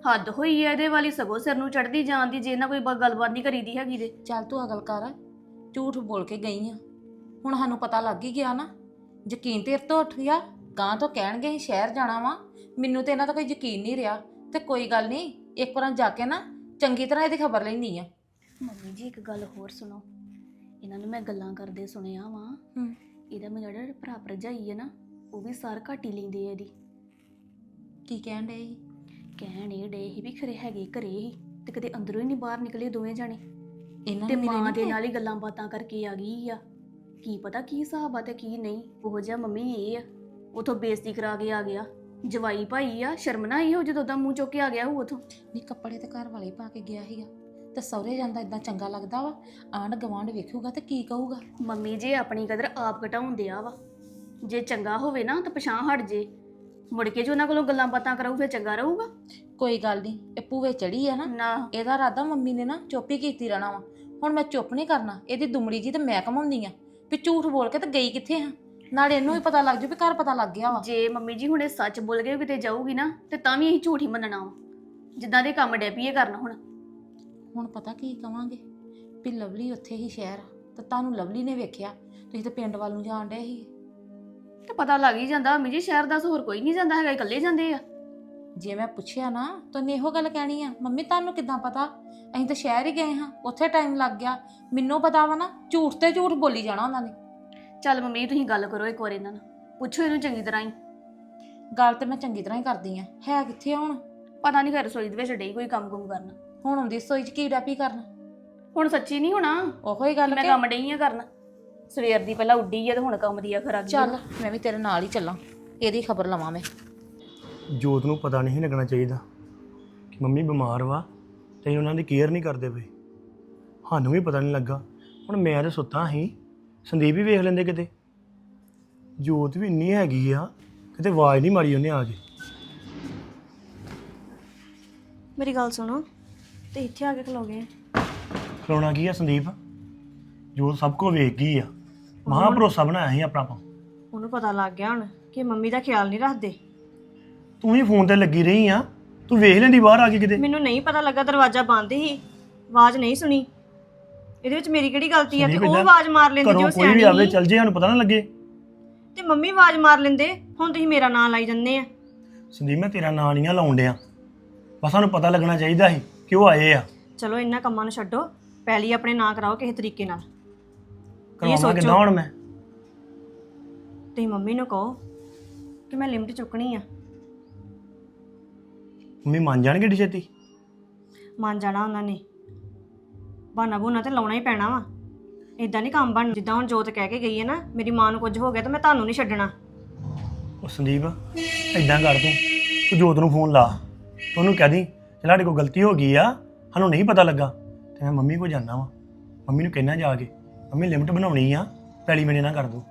ਹੱਦ ਹੋਈ ਐ ਇਹਦੇ ਵਾਲੀ ਸਗੋਂ ਸਿਰ ਨੂੰ ਚੜਦੀ ਜਾਂਦੀ ਜੇ ਨਾ ਕੋਈ ਬ- ਗੱਲਬਾਤ ਨਹੀਂ ਕਰੀਦੀ ਹੈਗੀ ਤੇ। ਚੱਲ ਤੂੰ ਅਗਲ ਕਰ ਝੂਠ ਬੋਲ ਕੇ ਗਈ ਆ। ਹੁਣ ਸਾਨੂੰ ਪਤਾ ਲੱਗ ਹੀ ਗਿਆ ਨਾ ਯਕੀਨ ਤੇਰੇ ਤੋਂ ਉੱਠ ਗਿਆ ਗਾਂ ਤੋਂ ਕਹਿਣਗੇ ਅਸੀਂ ਸ਼ਹਿਰ ਜਾਣਾ ਵਾ। ਮੈਨੂੰ ਤੇ ਇਹਨਾਂ ਦਾ ਕੋਈ ਯਕੀਨ ਨਹੀਂ ਰਿਹਾ ਤੇ ਕੋਈ ਗੱਲ ਨਹੀਂ ਇੱਕ ਵਾਰ ਜਾ ਕੇ ਨਾ ਚੰਗੀ ਤਰ੍ਹਾਂ ਇਹਦੀ ਖਬਰ ਲੈਣੀ ਆ। ਮੰਮੀ ਜੀ ਇੱਕ ਗੱਲ ਹੋਰ ਸੁਣੋ। ਇਹਨਾਂ ਨੂੰ ਮੈਂ ਗੱਲਾਂ ਕਰਦੇ ਸੁਣਿਆ ਵਾਂ। ਹੂੰ। ਇਹਦਾ ਮੇਰਾ ਜਿਹੜਾ ਭਰਾ ਭਰਜਾਈ ਹੈ ਨਾ ਉਹ ਵੀ ਸਾਰ ਘੱਟ ਹੀ ਲੈਂਦੇ ਆ ਇਹਦੀ। ਕੀ ਕਹਿਣ ਡੇ ਕਹਿਣ ਇਹ ਡੇ ਹੀ ਵੀ ਖਰੇ ਹੈਗੇ ਘਰੇ ਹੀ ਤੇ ਕਦੇ ਅੰਦਰੋਂ ਹੀ ਨਹੀਂ ਬਾਹਰ ਨਿਕਲੇ ਦੋਵੇਂ ਜਾਣੇ। ਇਹਨਾਂ ਤੇ ਨੂੰ ਮਾਂ ਦੇ? ਨਾਲ ਹੀ ਗੱਲਾਂ ਬਾਤਾਂ ਕਰਕੇ ਆ ਗਈ ਆ। ਕੀ ਪਤਾ ਕੀ ਹਿਸਾਬ ਆ ਤੇ ਕੀ ਨਹੀਂ। ਉਹ ਜਿਹਾ ਮੰਮੀ ਇਹ ਆ। ਉਥੋਂ ਬੇਇੱਜ਼ਤੀ ਕਰਾ ਕੇ ਆ ਗਿਆ। ਜਵਾਈ ਭਾਈ ਆ ਸ਼ਰਮ ਨਾ ਆਈ ਹੋ ਜਦੋਂ ਦਾ ਮੂੰਹ ਚੁੱਕ ਕੇ ਆ ਗਿਆ ਉਹ ਉਥੋਂ? ਨਹੀਂ ਕੱਪੜੇ ਤੇ ਘਰ ਵਾਲੇ ਹੀ ਪਾ ਕੇ ਗਿਆ ਸੀਗਾ। ਤੇ ਸਹੁਰੇ ਜਾਂਦਾ ਇਦਾਂ ਚੰਗਾ ਲੱਗਦਾ ਵਾ ਆਂਢ ਗਵਾਂਢ ਵੇਖੂਗਾ ਤੇ ਕੀ ਕਹੂਗਾ? ਮੰਮੀ ਜੀ ਆਪਣੀ ਕਦਰ ਆਪ ਘਟਾਉਣ ਦਿਆ ਵਾ। ਜੇ ਚੰਗਾ ਹੋਵੇ ਨਾ ਤਾਂ ਪਛਾਣ ਹਟ ਜੇ। ਮੁੜ ਕੇ ਜੋ ਉਹਨਾਂ ਕੋਲੋਂ ਗੱਲਾਂ ਬਾਤਾਂ ਕਰਾਉ ਫਿਰ ਚੰਗਾ ਰਹੂਗਾ। ਕੋਈ ਗੱਲ ਨਹੀਂ ਇਹ ਭੂਵੇ ਚੜੀ ਆ ਨਾ। ਨਾ। ਇਹਦਾ ਇਰਾਦਾ ਮੰਮੀ ਨੇ ਨਾ ਚੁੱਪ ਹੀ ਕੀਤੀ ਰਹਿਣਾ ਵਾ। ਹੁਣ ਮੈਂ ਚੁੱਪ ਨਹੀਂ ਕਰਨਾ ਇਹਦੀ ਦੁਮੜੀ ਜੀ ਤੇ ਮੈਂ ਕਮਾਉਂਦੀ ਆ। ਵੀ ਝੂਠ ਬੋਲ ਕੇ ਤੇ ਗਈ ਕਿੱਥੇ ਹਾਂ ਨਾਲੇ ਇਹਨੂੰ ਵੀ ਪਤਾ ਲੱਗ ਜੂ ਵੀ ਘਰ ਪਤਾ ਲੱਗ ਗਿਆ ਵਾ। ਜੇ ਮੰਮੀ ਜੀ ਹੁਣੇ ਸੱਚ ਬੋਲ ਕੇ ਕਿਤੇ ਜਾਊਗੀ ਨਾ ਤੇ ਤਾਂ ਵੀ ਅਸੀਂ ਝੂਠ ਹੀ ਮੰਨਣਾ ਵਾ। ਜਿੱਦਾਂ ਦੇ ਕੰਮ ਡੈਪੀਏ ਕਰਨ ਹੁਣ। ਹੁਣ ਪਤਾ ਕੀ ਕਵਾਂਗੇ? ਵੀ ਲਵਲੀ ਉੱਥੇ ਹੀ ਸ਼ਹਿਰ ਆ, ਤੇ ਤੁਹਾਨੂੰ ਲਵਲੀ ਨੇ ਵੇਖਿਆ ਤੁਸੀਂ ਤਾਂ ਪਿੰਡ ਵੱਲ ਨੂੰ ਜਾਣ ਡਏ ਸੀ। ਤੇ ਪਤਾ ਲੱਗ ਹੀ ਜਾਂਦਾ ਮੰਮੀ ਜੀ ਸ਼ਹਿਰ ਦਾ ਹੋਰ ਕੋਈ ਨਹੀਂ ਜਾਂਦਾ ਹੈਗਾ ਇਕੱਲੇ ਜਾਂਦੇ ਆ। ਜੇ ਮੈਂ ਪੁੱਛਿਆ ਨਾ ਤਾਂ ਨੇ ਇਹੋ ਗੱਲ ਕਹਿਣੀ ਆ ਮੰਮੀ ਤੁਹਾਨੂੰ ਕਿੱਦਾਂ ਪਤਾ? ਅਸੀਂ ਤਾਂ ਸ਼ਹਿਰ ਹੀ ਗਏ ਹਾਂ ਉੱਥੇ ਟਾਈਮ ਲੱਗ ਗਿਆ। ਮੈਨੂੰ ਪਤਾ ਵਾ ਨਾ ਝੂਠ ਤੇ ਝੂਠ ਬੋਲੀ ਜਾਣਾ ਉਹਨਾਂ ਨੇ। ਚੱਲ ਮੰਮੀ ਤੁਸੀਂ ਗੱਲ ਕਰੋ ਇੱਕ ਵਾਰ ਇਹਨਾਂ ਨਾਲ। ਪੁੱਛੋ ਇਹਨੂੰ ਚੰਗੀ ਤਰ੍ਹਾਂ ਹੀ। ਗੱਲ ਤੇ ਮੈਂ ਚੰਗੀ ਤਰ੍ਹਾਂ ਹੀ ਕਰਦੀ ਆ। ਹੈ ਕਿੱਥੇ ਆ ਹੁਣ? ਪਤਾ ਨਹੀਂ ਘਰ ਰਸੋਈ ਦੇ ਵਿੱਚ ਡੇ ਕੋਈ ਕੰਮ ਕੁਮ ਕਰਨਾ। ਹੁਣ ਆਉਂਦੀ ਸੋਈ ਚ ਕੀ ਡੈਪੀ ਕਰਨ? ਹੁਣ ਸੱਚੀ ਨਹੀਂ ਹੋਣਾ। ਉਹੋ ਹੀ ਗੱਲ ਮੈਂ ਕਿ ਕੰਮ ਡਈ ਆ ਕਰਨ। ਸਵੇਰ ਦੀ ਪਹਿਲਾਂ ਉੱਡੀ ਆ ਤੇ ਹੁਣ ਕੰਮ ਦੀ ਆ ਖਰਾ ਚੱਲ ਮੈਂ ਵੀ ਤੇਰੇ ਨਾਲ ਹੀ ਚੱਲਾਂ। ਇਹਦੀ ਖਬਰ ਲਵਾਂ ਮੈਂ। ਜੋਤ ਨੂੰ ਪਤਾ ਨਹੀਂ ਲੱਗਣਾ ਚਾਹੀਦਾ ਕਿ ਮੰਮੀ ਬਿਮਾਰ ਵਾ ਤੇ ਉਹਨਾਂ ਦੀ ਕੇਅਰ ਨਹੀਂ ਕਰਦੇ ਪਏ। ਸਾਨੂੰ ਵੀ ਪਤਾ ਨਹੀਂ ਲੱਗਾ। ਹੁਣ ਮੈਂ ਤਾਂ ਸੁੱਤਾ ਸੀ। ਸੰਦੀਪ ਵੀ ਵੇਖ ਲੈਂਦੇ ਕਿਤੇ? ਜੋਤ ਵੀ ਇੰਨੀ ਹੈਗੀ ਆ ਕਿਤੇ ਆਵਾਜ਼ ਨਹੀਂ ਮਾਰੀ ਉਹਨੇ ਆ ਕੇ। ਮੇਰੀ ਗੱਲ ਸੁਣੋ ਤੇ ਇੱਥੇ ਆ ਕੇ ਖਲੋਗੇ ਖਲੋਣਾ ਕੀ ਆ ਸੰਦੀਪ? ਜੋਤ ਸਭ ਕੁਝ ਵੇਖ ਗਈ ਆ। ਮਹਾ ਭਰੋਸਾ ਬਣਾਇਆ ਸੀ ਆਪਣਾ ਆਪਾਂ। ਉਹਨੂੰ ਪਤਾ ਲੱਗ ਗਿਆ ਹੁਣ ਕਿ ਮੰਮੀ ਦਾ ਖਿਆਲ ਨਹੀਂ ਰੱਖਦੇ। ਤੂੰ ਹੀ ਫੋਨ ਤੇ ਲੱਗੀ ਰਹੀ ਆ। ਤੂੰ ਵੇਖ ਲੈਂਦੀ ਬਾਹਰ ਆ ਕੇ ਕਿਤੇ। ਮੈਨੂੰ ਨਹੀਂ ਪਤਾ ਲੱਗਾ ਦਰਵਾਜ਼ਾ ਬੰਦ ਹੀ ਆਵਾਜ਼ ਨਹੀਂ ਸੁਣੀ। ਇਹਦੇ ਵਿੱਚ ਮੇਰੀ ਕਿਹੜੀ ਗਲਤੀ ਆ? ਸੰਦੀਪ ਉਹ ਆਵਾਜ਼ ਮਾਰ ਲੈਂਦੀ ਘਰੋਂ ਜੋ ਕੋਈ ਵੀ ਸਿਆਣੀ ਆਵੇ ਸੀ। ਚੱਲ ਜੇ ਸਾਨੂੰ ਪਤਾ ਨਾ ਲੱਗੇ। ਤੇ ਮੰਮੀ ਆਵਾਜ਼ ਮਾਰ ਲੈਂਦੇ ਹੁਣ ਤੁਸੀਂ ਮੇਰਾ ਨਾਂ ਲਾਈ ਜੰਨੇ ਆ। ਸੰਦੀਪ ਮੈਂ ਤੇਰਾ ਨਾਂ ਨਹੀਂ ਆ ਲਾਉਣ ਡਿਆ। ਬਸ ਸਾਨੂੰ ਪਤਾ ਲੱਗਣਾ ਚਾਹੀਦਾ ਸੀ ਕਿ ਉਹ ਆਏ ਆ। ਚਲੋ ਇਹਨਾਂ ਕੰਮਾਂ ਨੂੰ ਛੱਡੋ। ਪਹਿਲੀ ਆਪਣੇ ਨਾਂ ਕਰਾਓ ਕਿਸੇ ਤਰੀਕੇ ਨਾਲ। ਕਰਾਉਣਾ। ਕਿੱਦਾਂ ਹੁਣ ਮੈਂ? ਤੁਸੀਂ ਮੰਮੀ ਨੂੰ ਕਹੋ ਕਿ ਮੈਂ ਲਿਮਟ ਚੁੱਕਣੀ ਆ। ਮੰਮੀ ਮੰਨ ਜਾਣਗੇ ਏਡੀ ਛੇਤੀ? ਮੰਨ ਜਾਣਾ ਉਹਨਾਂ ਨੇ। ਬਹਾਨਾ ਬੁਨਾ ਤੇ ਲਾਉਣਾ ਹੀ ਪੈਣਾ ਵਾ। ਇਦਾਂ ਨਹੀਂ ਕੰਮ ਬਣ ਜਿੱਦਾਂ ਹੁਣ ਜੋਤ ਕਹਿ ਕੇ ਗਈ ਹੈ ਨਾ ਮੇਰੀ ਮਾਂ ਨੂੰ ਕੁਝ ਹੋ ਗਿਆ ਤਾਂ ਮੈਂ ਤੁਹਾਨੂੰ ਨਹੀਂ ਛੱਡਣਾ। ਉਹ ਸੰਦੀਪ ਏਦਾਂ ਕਰ ਤੂੰ। ਤੂੰ ਜੋਤ ਨੂੰ ਫੋਨ ਲਾ। ਤੇ ਉਹਨੂੰ ਕਹਿ ਦੀ ਕਿ ਸਾਡੇ ਕੋਲ ਗਲਤੀ ਹੋ ਗਈ ਆ ਸਾਨੂੰ ਨਹੀਂ ਪਤਾ ਲੱਗਾ ਤੇ ਮੈਂ ਮੰਮੀ ਕੋਲ ਜਾਣਾ ਵਾ। ਮੰਮੀ ਨੂੰ ਕਹਿਣਾ ਜਾ ਕੇ। ਮੰਮੀ ਲਿਮਟ ਬਣਾਉਣੀ ਆ ਪੈਲੀ ਮੇਰੇ ਨਾਲ ਕਰ ਦੋ।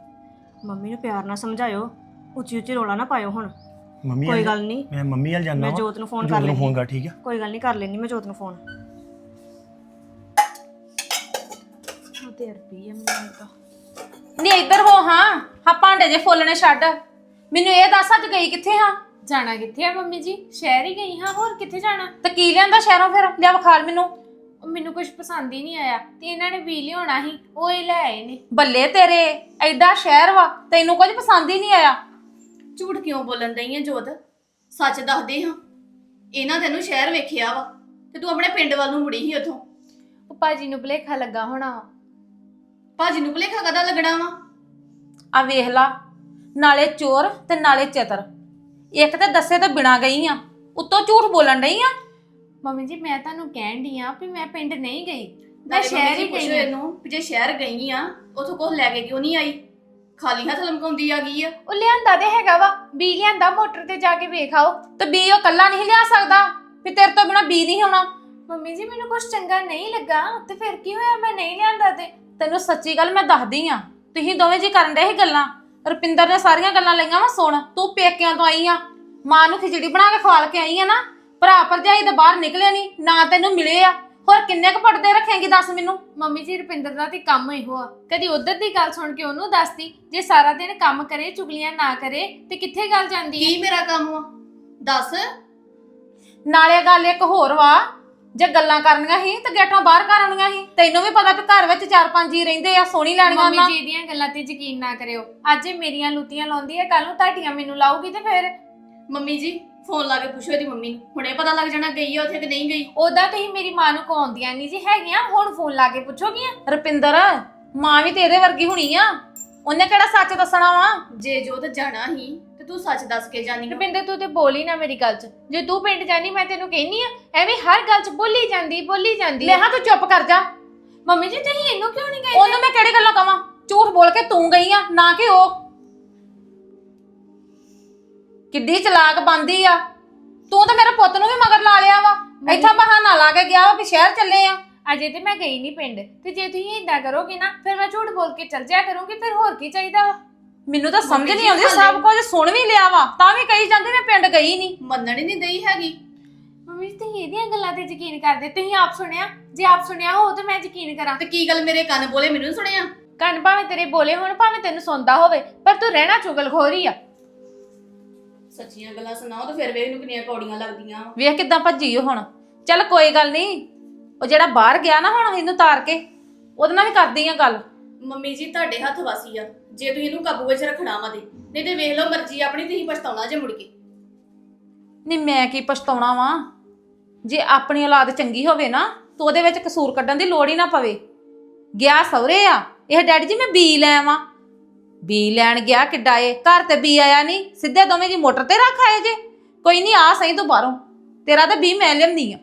ਮੰਮੀ ਨੂੰ ਪਿਆਰ ਨਾਲ ਸਮਝਾਇਓ। ਉੱਚੀ ਉੱਚੀ ਰੋਲਾ ਨਾ ਪਾਇਓ ਹੁਣ। ਮੰਮੀ ਕੋਈ ਗੱਲ ਨਹੀਂ। ਮੈਂ ਮੰਮੀ ਵੱਲ ਜਾਣਾ ਮੈਂ ਜੋਤ ਨੂੰ ਫੋਨ ਕਰ ਲੈਂਦੀ। ਫੋਨ ਕਰ ਠੀਕ ਆ? ਕੋਈ ਗੱਲ ਨਹੀਂ ਕਰ ਲੈਣੀ ਮੈਂ ਜੋਤ ਨੂੰ ਫੋਨ। ਤੇ ਰੁਪਈ ਹੈ ਮੈਨੂੰ ਤਾਂ। ਨਹੀਂ ਇੱਧਰ ਹੋ ਹਾਂ ਹਾਂ ਭਾਂਡੇ ਜੇ ਫੁੱਲਣੇ ਛੱਡ। ਮੈਨੂੰ ਇਹ ਦੱਸ ਅੱਜ ਗਈ ਕਿੱਥੇ ਹਾਂ? ਜਾਣਾ ਕਿੱਥੇ ਆ ਮੰਮੀ ਜੀ? ਸ਼ਹਿਰ ਹੀ ਗਈ ਹਾਂ ਹੋਰ ਕਿੱਥੇ ਜਾਣਾ? ਤੇ ਕੀ ਲਿਆਂਦਾ ਸ਼ਹਿਰੋਂ ਫਿਰ? ਲਿਆ ਵਿਖਾਲ ਮੈਨੂੰ। ਉਹ ਮੈਨੂੰ ਕੁਝ ਪਸੰਦ ਹੀ ਨਹੀਂ ਆਇਆ। ਤੇ ਇਹਨਾਂ ਨੇ ਵੀ ਲਿਆਉਣਾ ਸੀ ਉਹ ਹੀ ਲੈ ਆਏ ਨੇ। ਬੱਲੇ ਤੇਰੇ ਐਡਾ ਸ਼ਹਿਰ ਵਾ ਤੈਨੂੰ ਕੁਝ ਪਸੰਦ ਹੀ ਨਹੀਂ ਆਇਆ। ਝੂਠ ਕਿਉਂ ਬੋਲਣ ਦਈ ਆ ਜੋਤ? ਸੱਚ ਦੱਸਦੇ ਹਾਂ। ਇਹਨਾਂ ਤੈਨੂੰ ਸ਼ਹਿਰ ਵੇਖਿਆ ਵਾ ਤੇ ਤੂੰ ਆਪਣੇ ਪਿੰਡ ਵੱਲ ਨੂੰ ਮੁੜੀ ਸੀ ਉਥੋਂ। ਉਹ ਭਾਜੀ ਨੂੰ ਭੁਲੇਖਾ ਲੱਗਾ ਹੋਣਾ। ਭਾਜੀ ਨੂੰ ਭੁਲੇਖਾ ਕਦਾ ਲੱਗਣਾ ਵਾ? ਆ ਵੇਖ ਲਾ ਨਾਲੇ ਚੋਰ ਤੇ ਨਾਲੇ ਚਤਰ। ਇੱਕ ਤੇ ਦੱਸੇ ਤਾਂ ਬਿਨਾ ਗਈ ਆ ਉੱਤੋਂ ਝੂਠ ਬੋਲਣ ਡਈ ਆ? ਮੰਮੀ ਜੀ ਮੈਂ ਤੁਹਾਨੂੰ ਕਹਿਣ ਦੀ ਆ ਵੀ ਮੈਂ ਪਿੰਡ ਨਹੀਂ ਗਈ। ਮੈਂ ਸ਼ਹਿਰ ਹੀ ਗਈ ਆ। ਇਹਨੂੰ ਵੀ ਜੇ ਸ਼ਹਿਰ ਗਈ ਆ ਉਥੋਂ ਕੁਝ ਲੈ ਕੇ ਕਿਉਂ ਨਹੀਂ ਆਈ? ਖਾਲੀ ਹੱਥ ਲਮਕਾਉਂਦੀ ਆ ਗਈ ਆ। ਉਹ ਲਿਆਂਦਾ ਤੇ ਹੈਗਾ ਵਾ ਵੀ ਲਿਆਂਦਾ ਮੋਟਰ ਤੇ ਜਾ ਕੇ ਵੇਖ ਆਓ। ਤੇ ਬੀ ਉਹ ਕੱਲਾ ਨਹੀਂ ਲਿਆ ਸਕਦਾ ਵੀ ਤੇਰੇ ਤੋਂ ਬਿਨਾ ਬੀ ਨਹੀਂ ਹੋਣਾ। ਮੰਮੀ ਜੀ ਮੈਨੂੰ ਕੁਝ ਚੰਗਾ ਨਹੀਂ ਲੱਗਾ ਤੇ ਫਿਰ ਕੀ ਹੋਇਆ? ਮੈਂ ਨਹੀਂ ਲਿਆਂਦਾ ਤੇ। ਤੈਨੂੰ ਸੱਚੀ ਗੱਲ ਮੈਂ ਦੱਸਦੀ ਆ। ਤੁਸੀਂ ਦੋਵੇਂ ਜੀ ਕਰਨ ਦੇ ਇਹ ਗੱਲਾਂ? ਰੁਪਿੰਦਰ ਨੇ ਸਾਰੀਆਂ ਗੱਲਾਂ ਲਈਆਂ ਵਾ ਸੁਣ। ਤੂੰ ਪੇਕਿਆਂ ਤੋਂ ਆਈ ਆ। ਮਾਂ ਨੂੰ ਖਿਚੜੀ ਬਣਾ ਕੇ ਖਵਾਲ ਕੇ ਆਈ ਆ ਨਾ। ਭਰਾ ਭਰਜਾਈ ਦੇ ਬਾਹਰ ਨਿਕਲੇ ਨਹੀਂ ਨਾ ਤੈਨੂੰ ਮਿਲੇ ਆ। ਹੋਰ ਕਿੰਨੇ ਕੁ ਪੜਦੇ ਰੱਖੇਂਗੀ ਦੱਸ ਮੈਨੂੰ? ਮੰਮੀ ਜੀ ਰੁਪਿੰਦਰ ਦਾ ਤੇ ਕੰਮ ਇਹੋ ਆ। ਕਦੀ ਉਧਰ ਦੀ ਗੱਲ ਸੁਣ ਕੇ ਉਹਨੂੰ ਦੱਸਦੀ ਜੇ ਸਾਰਾ ਦਿਨ ਕੰਮ ਕਰੇ ਚੁਗਲੀਆਂ ਨਾ ਕਰੇ ਤੇ ਕਿੱਥੇ ਗੱਲ ਜਾਂਦੀ ਹੈ ਕੀ ਮੇਰਾ ਕੰਮ ਆ? ਦੱਸ। ਨਾਲੇ ਗੱਲ ਇੱਕ ਹੋਰ ਵਾ ਜੇ ਗੱਲਾਂ ਕਰਨੀਆਂ ਸੀ ਤੇ ਗੇਟੋਂ ਬਾਹਰ ਕਰ ਆਉਣੀਆਂ ਸੀ। ਤੈਨੂੰ ਵੀ ਪਤਾ ਵੀ ਘਰ ਵਿੱਚ ਚਾਰ ਪੰਜ ਜੀ ਰਹਿੰਦੇ ਆ ਸੋਹਣੀ ਲੈਣੀਆਂ ਮੰਮੀ ਜੀ ਦੀਆਂ ਗੱਲਾਂ ਤੇ ਯਕੀਨ ਨਾ ਕਰਿਓ। ਅੱਜ ਇਹ ਮੇਰੀਆਂ ਲੁੱਤੀਆਂ ਲਾਉਂਦੀ ਹੈ ਕੱਲ ਨੂੰ ਤੁਹਾਡੀਆਂ ਮੈਨੂੰ ਲਾਊਗੀ ਤੇ ਫਿਰ। ਮੰਮੀ ਜੀ ਫੋਨ ਲਾ ਕੇ ਪੁੱਛੋ ਇਹਦੀ ਮੰਮੀ ਨੂੰ। ਹੁਣੇ ਪਤਾ ਲੱਗ ਜਾਣਾ ਗਈ ਆ ਉੱਥੇ ਕਿ ਨਹੀਂ ਗਈ। ਉਦਾਂ ਤੁਸੀਂ ਮੇਰੀ ਮਾਂ ਨੂੰ ਕਹਾਉਂਦੀਆਂ ਨਹੀਂ ਜੀ ਹੈਗੀਆਂ ਹੁਣ ਫੋਨ ਲਾ ਕੇ ਪੁੱਛੋਗੀਆਂ। ਰੁਪਿੰਦਰ ਮਾਂ ਵੀ ਤੇ ਇਹਦੇ ਵਰਗੀ ਹੋਣੀ ਆ। ਉਹਨੇ ਕਿਹੜਾ ਸੱਚ ਦੱਸਣਾ ਵਾ? ਜੇ ਜੋਤ ਜਾਣਾ ਹੀ ਤੇ ਸੱਚ ਦੱਸ ਕੇ ਜਾਨੀ ਆ। ਰੁਪਿੰਦਰ ਤੂੰ ਤੇ ਬੋਲੀ ਨਾ ਮੇਰੀ ਗੱਲ 'ਚ। ਜੇ ਤੂੰ ਪਿੰਡ ਜਾਨੀ ਮੈਂ ਤੈਨੂੰ ਕਹਿਨੀ ਆ ਐਵੇਂ ਹਰ ਗੱਲ 'ਚ ਬੋਲੀ ਜਾਂਦੀ ਬੋਲੀ ਜਾਂਦੀ ਮੈਂ ਆ। ਹਾਂ ਤੂੰ ਚੁੱਪ ਕਰ ਜਾ। ਮੰਮੀ ਜੀ ਤੁਸੀਂ ਇਹਨੂੰ ਕਿਉਂ ਨਹੀਂ ਕਹਿੰਦੇ? ਉਹਨੂੰ ਮੈਂ ਕਿਹੜੀ ਗੱਲੋਂ ਕਵਾਂ? ਝੂਠ ਬੋਲ ਕੇ ਤੂੰ ਗਈ ਆ ਨਾ ਕਿ ਉਹ। ਕਿੱਡੀ ਚਲਾਕ ਬੰਦੀ ਆ। ਤੂੰ ਤਾਂ ਮੇਰੇ ਪੁੱਤ ਨੂੰ ਵੀ ਮਗਰ ਲਾ ਲਿਆ ਵਾ। ਇੱਥਾ ਬਹਾਨਾ ਲਾ ਕੇ ਗਿਆ ਵਾ ਵੀ ਸ਼ਹਿਰ ਚੱਲੇ ਆ। ਅਜੇ ਤੇ ਮੈਂ ਗਈ ਨਹੀਂ ਪਿੰਡ। ਤੇ ਜੇ ਤੁਸੀਂ ਇਦਾਂ ਕਰੋਗੇ ਨਾ ਫਿਰ ਮੈਂ ਝੂਠ ਬੋਲ ਕੇ ਚੱਲ ਜਾਇਆ ਕਰੂੰਗੀ ਫਿਰ ਹੋਰ ਕੀ ਚਾਹੀਦਾ ਵਾ? ਮੈਨੂੰ ਤਾਂ ਸਮਝ ਨਹੀਂ ਆਉਂਦੀ ਸਭ ਕੁਝ ਸੁਣ ਵੀ ਲਿਆ ਵਾ ਤਾਂ ਵੀ ਕਹੀ ਜਾਂਦੇ ਮੈਂ ਪਿੰਡ ਗਈ ਨਹੀਂ ਮੰਨਣ ਹੀ ਨਹੀਂ ਦਈ ਹੈਗੀ। ਮੰਮੀ ਤੁਸੀਂ ਇਹਦੀਆਂ ਗੱਲਾਂ ਤੇ ਯਕੀਨ ਕਰਦੇ ਤੁਸੀਂ ਆਪ ਸੁਣਿਆ? ਜੇ ਆਪ ਸੁਣਿਆ ਹੋ ਤਾਂ ਮੈਂ ਯਕੀਨ ਕਰਾਂ। ਤੇ ਕੀ ਗੱਲ ਮੇਰੇ ਕੰਨ ਬੋਲੇ ਮੈਨੂੰ ਨੀ ਸੁਣਿਆ? ਕੰਨ ਭਾਵੇਂ ਤੇਰੇ ਬੋਲੇ ਹੋਣ ਭਾਵੇਂ ਤੈਨੂੰ ਸੁਣਦਾ ਹੋਵੇ ਪਰ ਤੂੰ ਰਹਿਣਾ ਚੁਗਲਖੋਰੀ ਆ। ਸੱਚੀਆਂ ਗੱਲਾਂ ਸੁਣਾਓ ਤਾਂ ਫਿਰ ਵੇਖ ਨੂੰ ਕਿੰਨੀਆਂ ਕੌੜੀਆਂ ਲੱਗਦੀਆਂ। ਵਾਂ। ਵੇਖ ਕਿਦਾਂ ਭੱਜੀ ਉਹ ਹੁਣ। ਚੱਲ ਕੋਈ ਗੱਲ ਨਹੀਂ ਉਹ ਜਿਹੜਾ ਬਾਹਰ ਗਿਆ ਨਾ ਹੁਣ ਇਹਨੂੰ ਤਾਰ ਕੇ ਉਹਦੇ ਨਾਲ ਵੀ ਕਰਦੀ ਆ ਗੱਲ। ਮੰਮੀ ਜੀ, ਤੁਹਾਡੇ ਹੱਥ ਵਾਸੀ ਆ। ਜੇ ਤੁਸੀਂ ਇਹਨੂੰ ਕਾਬੂ ਵਿੱਚ ਰੱਖਣਾ ਵਾ ਤੇ। ਨਹੀਂ ਤੇ ਵੇਖ ਲਓ ਮਰਜ਼ੀ ਆਪਣੀ ਤੁਸੀਂ ਪਛਤਾਉਣਾ ਜੇ ਮੁੜ ਕੇ। ਨਹੀਂ, ਮੈਂ ਕੀ ਪਛਤਾਉਣਾ ਵਾਂ? ਜੇ ਆਪਣੀ ਔਲਾਦ ਚੰਗੀ ਹੋਵੇ ਨਾ, ਤਾਂ ਉਹਦੇ ਵਿੱਚ ਕਸੂਰ ਕੱਢਣ ਦੀ ਲੋੜ ਹੀ ਨਾ ਪਵੇ। ਗਿਆ ਸਹੁਰੇ ਆ। ਇਹ ਡੈਡੀ ਜੀ, ਮੈਂ ਬੀ ਲੈ ਆਵਾਂ। ਬੀ ਲੈਣ ਗਿਆ ਕਿੱਡਾ ਏ? ਘਰ ਤੇ ਬੀ ਆਇਆ ਨਹੀਂ। ਸਿੱਧੇ ਦੋਵੇਂ ਜੀ ਮੋਟਰ ਤੇ ਰੱਖ ਆਏ ਜੇ। ਕੋਈ ਨਹੀਂ, ਆ ਸਹੀ ਤੂੰ ਬਾਹਰੋਂ। ਤੇਰਾ ਤਾਂ ਬੀ ਮੈਂ ਲਿਆਉਂਦੀ ਆ।